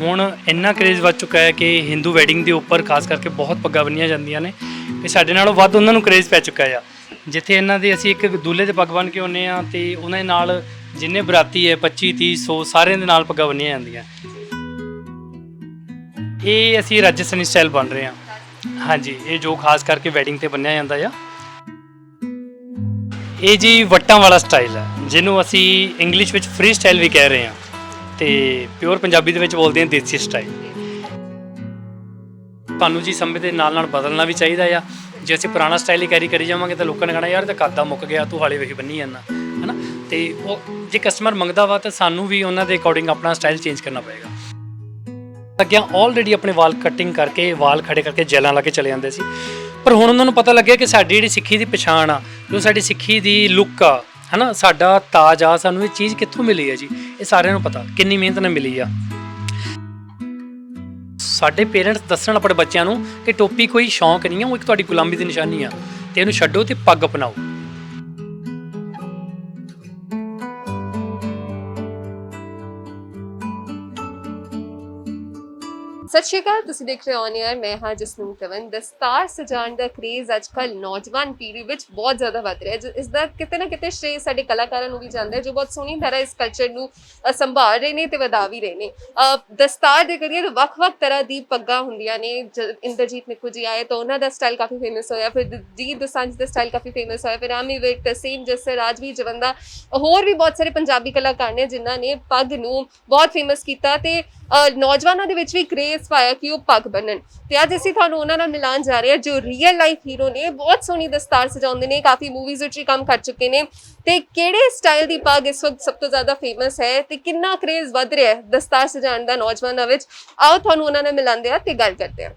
ਹੁਣ ਇੰਨਾ ਕਰੇਜ਼ ਵੱਧ ਚੁੱਕਾ ਹੈ ਕਿ ਹਿੰਦੂ ਵੈਡਿੰਗ ਦੇ ਉੱਪਰ ਖਾਸ ਕਰਕੇ ਬਹੁਤ ਪੱਗਾਂ ਬੰਨੀਆਂ ਜਾਂਦੀਆਂ ਨੇ ਤੇ ਸਾਡੇ ਨਾਲੋਂ ਵੱਧ ਉਹਨਾਂ ਨੂੰ ਕਰੇਜ਼ ਪੈ ਚੁੱਕਾ ਆ। ਜਿੱਥੇ ਇਹਨਾਂ ਦੇ ਅਸੀਂ ਇੱਕ ਦੂਲੇ ਦੇ ਪੱਗ ਬੰਨ ਕੇ ਆਉਂਦੇ ਆ ਤੇ ਉਹਨਾਂ ਦੇ ਨਾਲ ਜਿੰਨੇ ਬਰਾਤੀ ਹੈ 25 30 100 ਸਾਰਿਆਂ ਦੇ ਨਾਲ ਪੱਗਾਂ ਬੰਨੀਆਂ ਜਾਂਦੀਆਂ। ਇਹ ਅਸੀਂ ਰਾਜਸਥਾਨੀ ਸਟਾਈਲ ਬਣ ਰਹੇ ਹਾਂ। ਹਾਂਜੀ, ਇਹ ਜੋ ਖਾਸ ਕਰਕੇ ਵੈਡਿੰਗ ਤੇ ਬੰਨਿਆ ਜਾਂਦਾ ਆ। ਇਹ ਜੀ ਵੱਟਾਂ ਵਾਲਾ ਸਟਾਈਲ ਹੈ, ਜਿਹਨੂੰ ਅਸੀਂ ਇੰਗਲਿਸ਼ ਵਿੱਚ ਫ੍ਰੀ ਸਟਾਈਲ ਵੀ ਕਹਿ ਰਹੇ ਹਾਂ। ਤੇ ਪਿਓਰ ਪੰਜਾਬੀ ਦੇ ਵਿੱਚ ਬੋਲਦੇ ਹਾਂ ਦੇਸੀ ਸਟਾਈਲ। ਤੁਹਾਨੂੰ ਜੀ ਸਮੇਂ ਦੇ ਨਾਲ ਨਾਲ ਬਦਲਣਾ ਵੀ ਚਾਹੀਦਾ ਆ। ਜੇ ਅਸੀਂ ਪੁਰਾਣਾ ਸਟਾਈਲ ਹੀ ਕੈਰੀ ਕਰੀ ਜਾਵਾਂਗੇ ਤਾਂ ਲੋਕਾਂ ਨੇ ਕਹਣਾ, ਯਾਰ, ਇਹ ਤਾਂ ਕੱਦਾ ਮੁੱਕ ਗਿਆ, ਤੂੰ ਹਾਲੇ ਵੇਖੀ ਬੰਨੀ ਜਾਂਦਾ। ਹਨਾ? ਤੇ ਉਹ ਜੇ ਕਸਟਮਰ ਮੰਗਦਾ ਵਾ ਤਾਂ ਸਾਨੂੰ ਵੀ ਉਹਨਾਂ ਦੇ ਅਕੋਰਡਿੰਗ ਆਪਣਾ ਸਟਾਈਲ ਚੇਂਜ ਕਰਨਾ ਪਏਗਾ। ਲੱਗਿਆ ਆਲਰੇਡੀ ਆਪਣੇ ਵਾਲ ਕਟਿੰਗ ਕਰਕੇ, ਵਾਲ ਖੜੇ ਕਰਕੇ ਜੈਲਾਂ ਲਾ ਕੇ ਚਲੇ ਜਾਂਦੇ ਸੀ। ਪਰ ਹੁਣ ਉਹਨਾਂ ਨੂੰ ਪਤਾ ਲੱਗਿਆ ਕਿ ਸਾਡੀ ਜਿਹੜੀ ਸਿੱਖੀ ਦੀ ਪਛਾਣ ਆ, ਜੋ ਸਾਡੀ ਸਿੱਖੀ ਦੀ ਲੁੱਕ ਆ ਹਨਾ, ਸਾਡਾ ਤਾਜ ਆ, ਸਾਨੂੰ ਇਹ ਚੀਜ਼ ਕਿੱਥੋਂ ਮਿਲੀ ਹੈ ਜੀ? ਇਹ ਸਾਰਿਆਂ ਨੂੰ ਪਤਾ, ਕਿੰਨੀ ਮਿਹਨਤ ਨਾਲ ਮਿਲੀ ਆ। ਸਾਡੇ ਪੇਰੈਂਟਸ ਦੱਸਣ ਆਪਣੇ ਬੱਚਿਆਂ ਨੂੰ ਕਿ ਟੋਪੀ ਕੋਈ ਸ਼ੌਂਕ ਨਹੀਂ ਆ, ਉਹ ਇੱਕ ਤੁਹਾਡੀ ਗੁਲਾਮੀ ਦੀ ਨਿਸ਼ਾਨੀ ਆ, ਤੇ ਇਹਨੂੰ ਛੱਡੋ ਤੇ ਪੱਗ ਅਪਣਾਓ। ਸਤਿ ਸ਼੍ਰੀ ਅਕਾਲ, ਤੁਸੀਂ ਦੇਖ ਰਹੇ ਹੋ ਔਨ 에ਅਰ ਮੈਂ ਹਾਂ ਜਸਨੂਰ ਤਵਨ ਦਸਤਾਰ ਸਜਾਉਣ ਦਾ ਕ੍ਰੇਜ਼ ਅੱਜਕੱਲ ਨੌਜਵਾਨ ਪੀੜ੍ਹੀ ਵਿੱਚ ਬਹੁਤ ਜ਼ਿਆਦਾ ਵੱਧ ਰਿਹਾ ਹੈ। ਜਿ- ਇਸ ਦਾ ਕਿਤੇ ਨਾ ਕਿਤੇ ਸ਼੍ਰੇ ਸਾਡੇ ਕਲਾਕਾਰਾਂ ਨੂੰ ਵੀ ਜਾਂਦਾ ਹੈ, ਜੋ ਬਹੁਤ ਸੋਹਣੀ ਤਰ੍ਹਾਂ ਇਸ ਕਲਚਰ ਨੂੰ ਸੰਭਾਲ ਰਹੇ ਨੇ ਤੇ ਵਧਾ ਵੀ ਰਹੇ ਨੇ। ਦਸਤਾਰ ਦੇ ਕਰੀਏ ਤਾਂ ਵੱਖ-ਵੱਖ ਤਰ੍ਹਾਂ ਦੀ ਪੱਗਾਂ ਹੁੰਦੀਆਂ ਨੇ। ਜ- ਇੰਦਰਜੀਤ ਨਿੱਕੂ ਜੀ ਆਏ ਤਾਂ ਉਹਨਾਂ ਦਾ ਸਟਾਈਲ ਕਾਫੀ ਫੇਮਸ ਹੋਇਆ। ਫਿਰ ਜੀ ਦਸਾਂਝ ਦਾ ਸਟਾਈਲ ਕਾਫੀ ਫੇਮਸ ਹੋਇਆ। ਫਿਰ ਆਮੀ ਵਿਰਕ ਤਸੀਮ ਜਸਰ ਰਾਜਵੀ ਜਵੰਦਾ, ਹੋਰ ਵੀ ਬਹੁਤ ਸਾਰੇ ਪੰਜਾਬੀ ਕਲਾਕਾਰ ਨੇ ਜਿਨ੍ਹਾਂ ਨੇ ਪੱਗ ਨੂੰ ਬਹੁਤ ਫੇਮਸ ਕੀਤਾ ਤੇ ਨੌਜਵਾਨਾਂ ਦੇ ਵਿੱਚ ਵੀ ਕ੍ਰੇਜ਼ ਪਾਇਆ ਕਿ ਉਹ ਪੱਗ ਬੰਨਣ। ਤੇ ਅੱਜ ਅਸੀਂ ਤੁਹਾਨੂੰ ਉਹਨਾਂ ਨਾਲ ਮਿਲਾਨ ਜਾ ਰਹੇ ਹਾਂ, ਜੋ ਰੀਅਲ ਲਾਈਫ ਹੀਰੋ ਨੇ। ਬਹੁਤ ਸੋਹਣੀ ਦਸਤਾਰ ਸਜਾਉਂਦੇ ਨੇ, ਕਾਫੀ ਮੂਵੀਜ਼ ਵਿੱਚ ਵੀ ਕੰਮ ਕਰ ਚੁੱਕੇ ਨੇ। ਤੇ ਕਿਹੜੇ ਸਟਾਈਲ ਦੀ ਪੱਗ ਇਸ ਵਕਤ ਸਭ ਤੋਂ ਜ਼ਿਆਦਾ ਫੇਮਸ ਹੈ ਤੇ ਕਿੰਨਾ ਕ੍ਰੇਜ਼ ਵੱਧ ਰਿਹਾ ਹੈ ਦਸਤਾਰ ਸਜਾਉਣ ਦਾ ਨੌਜਵਾਨਾਂ ਵਿੱਚ? ਆਓ ਤੁਹਾਨੂੰ ਉਹਨਾਂ ਨਾਲ ਮਿਲਾਉਂਦੇ ਆ ਤੇ ਗੱਲ ਕਰਦੇ ਆ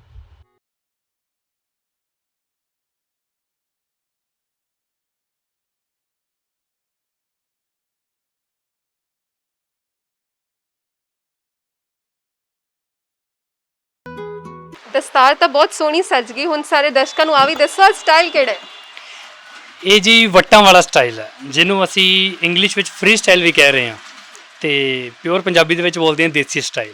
ਦਸਤਾਰ ਤਾਂ ਬਹੁਤ ਸੋਹਣੀ ਸੱਜ ਗਈ, ਹੁਣ ਸਾਰੇ ਦਰਸ਼ਕਾਂ ਨੂੰ ਆ ਵੀ ਦੱਸੋ ਸਟਾਈਲ ਕਿਹੜਾ ਹੈ? ਇਹ ਜੀ ਵੱਟਾਂ ਵਾਲਾ ਸਟਾਈਲ ਹੈ, ਜਿਹਨੂੰ ਅਸੀਂ ਇੰਗਲਿਸ਼ ਵਿੱਚ ਫ੍ਰੀ ਸਟਾਈਲ ਵੀ ਕਹਿ ਰਹੇ ਹਾਂ ਤੇ ਪਿਓਰ ਪੰਜਾਬੀ ਦੇ ਵਿੱਚ ਬੋਲਦੇ ਹਾਂ ਦੇਸੀ ਸਟਾਈਲ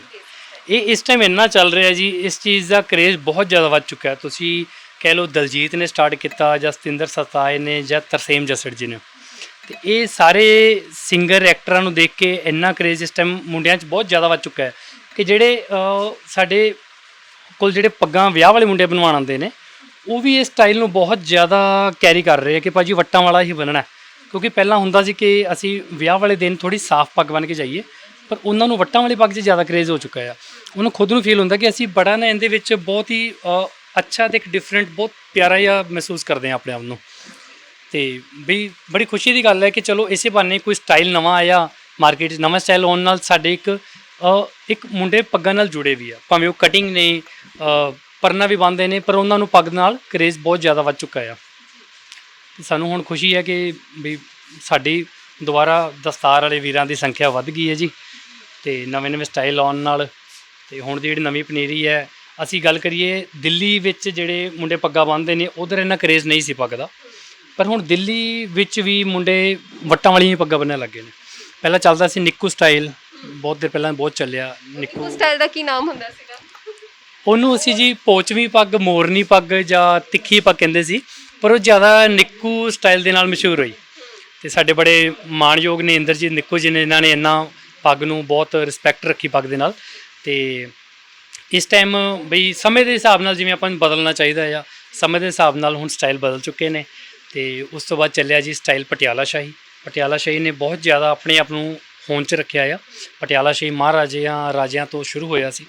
ਇਹ ਇਸ ਟਾਈਮ ਇੰਨਾ ਚੱਲ ਰਿਹਾ ਜੀ, ਇਸ ਚੀਜ਼ ਦਾ ਕਰੇਜ਼ ਬਹੁਤ ਜ਼ਿਆਦਾ ਵੱਧ ਚੁੱਕਾ ਹੈ। ਤੁਸੀਂ ਕਹਿ ਲਓ ਦਲਜੀਤ ਨੇ ਸਟਾਰਟ ਕੀਤਾ ਜਾਂ ਸਤਿੰਦਰ ਸਤਾਏ ਨੇ ਜਾਂ ਤਰਸੇਮ ਜਸੜ ਜੀ ਨੇ। ਤੇ ਇਹ ਸਾਰੇ ਸਿੰਗਰ ਐਕਟਰਾਂ ਨੂੰ ਦੇਖ ਕੇ ਇੰਨਾ ਕਰੇਜ਼ ਇਸ ਟਾਈਮ ਮੁੰਡਿਆਂ 'ਚ ਬਹੁਤ ਜ਼ਿਆਦਾ ਵੱਧ ਚੁੱਕਾ ਹੈ ਕਿ ਜਿਹੜੇ ਸਾਡੇ ਕੋਲ ਜਿਹੜੇ ਪੱਗਾਂ ਵਿਆਹ ਵਾਲੇ ਮੁੰਡੇ ਬਣਵਾਉਣ ਆਉਂਦੇ ਨੇ ਉਹ ਵੀ ਇਸ ਸਟਾਈਲ ਨੂੰ ਬਹੁਤ ਜ਼ਿਆਦਾ ਕੈਰੀ ਕਰ ਰਹੇ ਆ ਕਿ ਭਾਜੀ ਵੱਟਾਂ ਵਾਲਾ ਹੀ ਬਣਨਾ ਹੈ। ਕਿਉਂਕਿ ਪਹਿਲਾਂ ਹੁੰਦਾ ਸੀ ਕਿ ਅਸੀਂ ਵਿਆਹ ਵਾਲੇ ਦਿਨ ਥੋੜੀ ਸਾਫ਼ ਪੱਗ ਬਣ ਕੇ ਜਾਈਏ ਪਰ ਉਹਨਾਂ ਨੂੰ ਵੱਟਾਂ ਵਾਲੀ ਪੱਗ 'ਚ ਜ਼ਿਆਦਾ ਕਰੇਜ਼ ਹੋ ਚੁੱਕਾ ਆ ਉਹਨੂੰ ਖੁਦ ਨੂੰ ਫੀਲ ਹੁੰਦਾ ਕਿ ਅਸੀਂ ਬੜਾ ਨਾ ਇਹਦੇ ਵਿੱਚ ਬਹੁਤ ਹੀ ਅ, ਅੱਛਾ ਤੇ ਇੱਕ ਡਿਫਰੈਂਟ ਬਹੁਤ ਪਿਆਰਾ ਜਿਹਾ ਮਹਿਸੂਸ ਕਰਦੇ ਹਾਂ ਆਪਣੇ ਆਪ ਨੂੰ ਤੇ ਬਈ ਬੜੀ ਖੁਸ਼ੀ ਦੀ ਗੱਲ ਹੈ ਕਿ ਚਲੋ ਇਸੇ ਬਹਾਨੇ ਕੋਈ ਸਟਾਈਲ ਨਵਾਂ ਆਇਆ ਮਾਰਕੀਟ 'ਚ ਨਵਾਂ ਸਟਾਈਲ ਆਉਣ ਨਾਲ ਸਾਡੇ ਇੱਕ ਅ, ਇੱਕ ਮੁੰਡੇ ਪੱਗਾਂ ਨਾਲ ਜੁੜੇ ਵੀ ਆ। ਭਾਵੇਂ ਉਹ ਕਟਿੰਗ ਨੇ ਅ, ਪਰਨਾ ਵੀ ਬੰਨਦੇ ਨੇ ਪਰ ਉਹਨਾਂ ਨੂੰ ਪੱਗ ਨਾਲ ਕਰੇਜ਼ ਬਹੁਤ ਜ਼ਿਆਦਾ ਵੱਧ ਚੁੱਕਾ ਆ। ਤੇ ਸਾਨੂੰ ਹੁਣ ਖੁਸ਼ੀ ਹੈ ਕਿ ਵੀ ਸਾਡੀ ਦੁਬਾਰਾ ਦਸਤਾਰ ਵਾਲੇ ਵੀਰਾਂ ਦੀ ਸੰਖਿਆ ਵੱਧ ਗਈ ਹੈ ਜੀ। ਤੇ ਨਵੇਂ ਨਵੇਂ ਸਟਾਈਲ ਆਉਣ ਨਾਲ ਤੇ ਹੁਣ ਦੀ ਜਿਹੜੀ ਨਵੀਂ ਪਨੀਰੀ ਹੈ ਅਸੀਂ ਗੱਲ ਕਰੀਏ ਦਿੱਲੀ ਵਿੱਚ ਜਿਹੜੇ ਮੁੰਡੇ ਪੱਗਾਂ ਬੰਨ੍ਹਦੇ ਨੇ ਉਧਰ ਇੰਨਾ ਕਰੇਜ਼ ਨਹੀਂ ਸੀ ਪੱਗ ਦਾ ਪਰ ਹੁਣ ਦਿੱਲੀ ਵਿੱਚ ਵੀ ਮੁੰਡੇ ਵੱਟਾਂ ਵਾਲੀਆਂ ਹੀ ਪੱਗਾਂ ਬੰਨ੍ਹਣ ਲੱਗੇ ਨੇ। ਪਹਿਲਾਂ ਚੱਲਦਾ ਸੀ ਨਿੱਕੂ ਸਟਾਈਲ ਬਹੁਤ ਦੇਰ ਪਹਿਲਾਂ ਬਹੁਤ ਚੱਲਿਆ ਨਿੱਕੂ। ਉਸ ਸਟਾਈਲ ਦਾ ਕੀ ਨਾਮ ਹੁੰਦਾ ਸੀਗਾ? ਉਹਨੂੰ ਅਸੀਂ ਜੀ ਪੋਚਵੀਂ ਪੱਗ ਮੋਰਨੀ ਪੱਗ ਜਾਂ ਤਿੱਖੀ ਪੱਗ ਕਹਿੰਦੇ ਸੀ ਪਰ ਉਹ ਜ਼ਿਆਦਾ ਨਿੱਕੂ ਸਟਾਈਲ ਦੇ ਨਾਲ ਮਸ਼ਹੂਰ ਹੋਈ। ਤੇ ਸਾਡੇ ਬੜੇ ਮਾਣਯੋਗ ਨੇ ਇੰਦਰਜੀਤ ਨਿੱਕੂ ਜੀ ਨੇ ਇਹਨਾਂ ਨੇ ਇੰਨਾ ਪੱਗ ਨੂੰ ਬਹੁਤ ਰਿਸਪੈਕਟ ਰੱਖੀ ਪੱਗ ਦੇ ਨਾਲ। ਤੇ ਇਸ ਟਾਈਮ ਬਈ ਸਮੇਂ ਦੇ ਹਿਸਾਬ ਨਾਲ ਜਿਵੇਂ ਆਪਾਂ ਨੂੰ ਬਦਲਣਾ ਚਾਹੀਦਾ ਆ ਸਮੇਂ ਦੇ ਹਿਸਾਬ ਨਾਲ ਹੁਣ ਸਟਾਈਲ ਬਦਲ ਚੁੱਕੇ ਨੇ। ਤੇ ਉਸ ਤੋਂ ਬਾਅਦ ਚੱਲਿਆ ਜੀ ਸਟਾਈਲ ਪਟਿਆਲਾ ਸ਼ਾਹੀ। ਪਟਿਆਲਾ ਸ਼ਾਹੀ ਨੇ ਬਹੁਤ ਜ਼ਿਆਦਾ ਆਪਣੇ ਆਪ ਨੂੰ ਹੋਂਦ 'ਚ ਰੱਖਿਆ ਆ। ਪਟਿਆਲਾ ਸ਼ਾਹੀ ਮਹਾਰਾਜਿਆਂ ਰਾਜਿਆਂ ਤੋਂ ਸ਼ੁਰੂ ਹੋਇਆ ਸੀ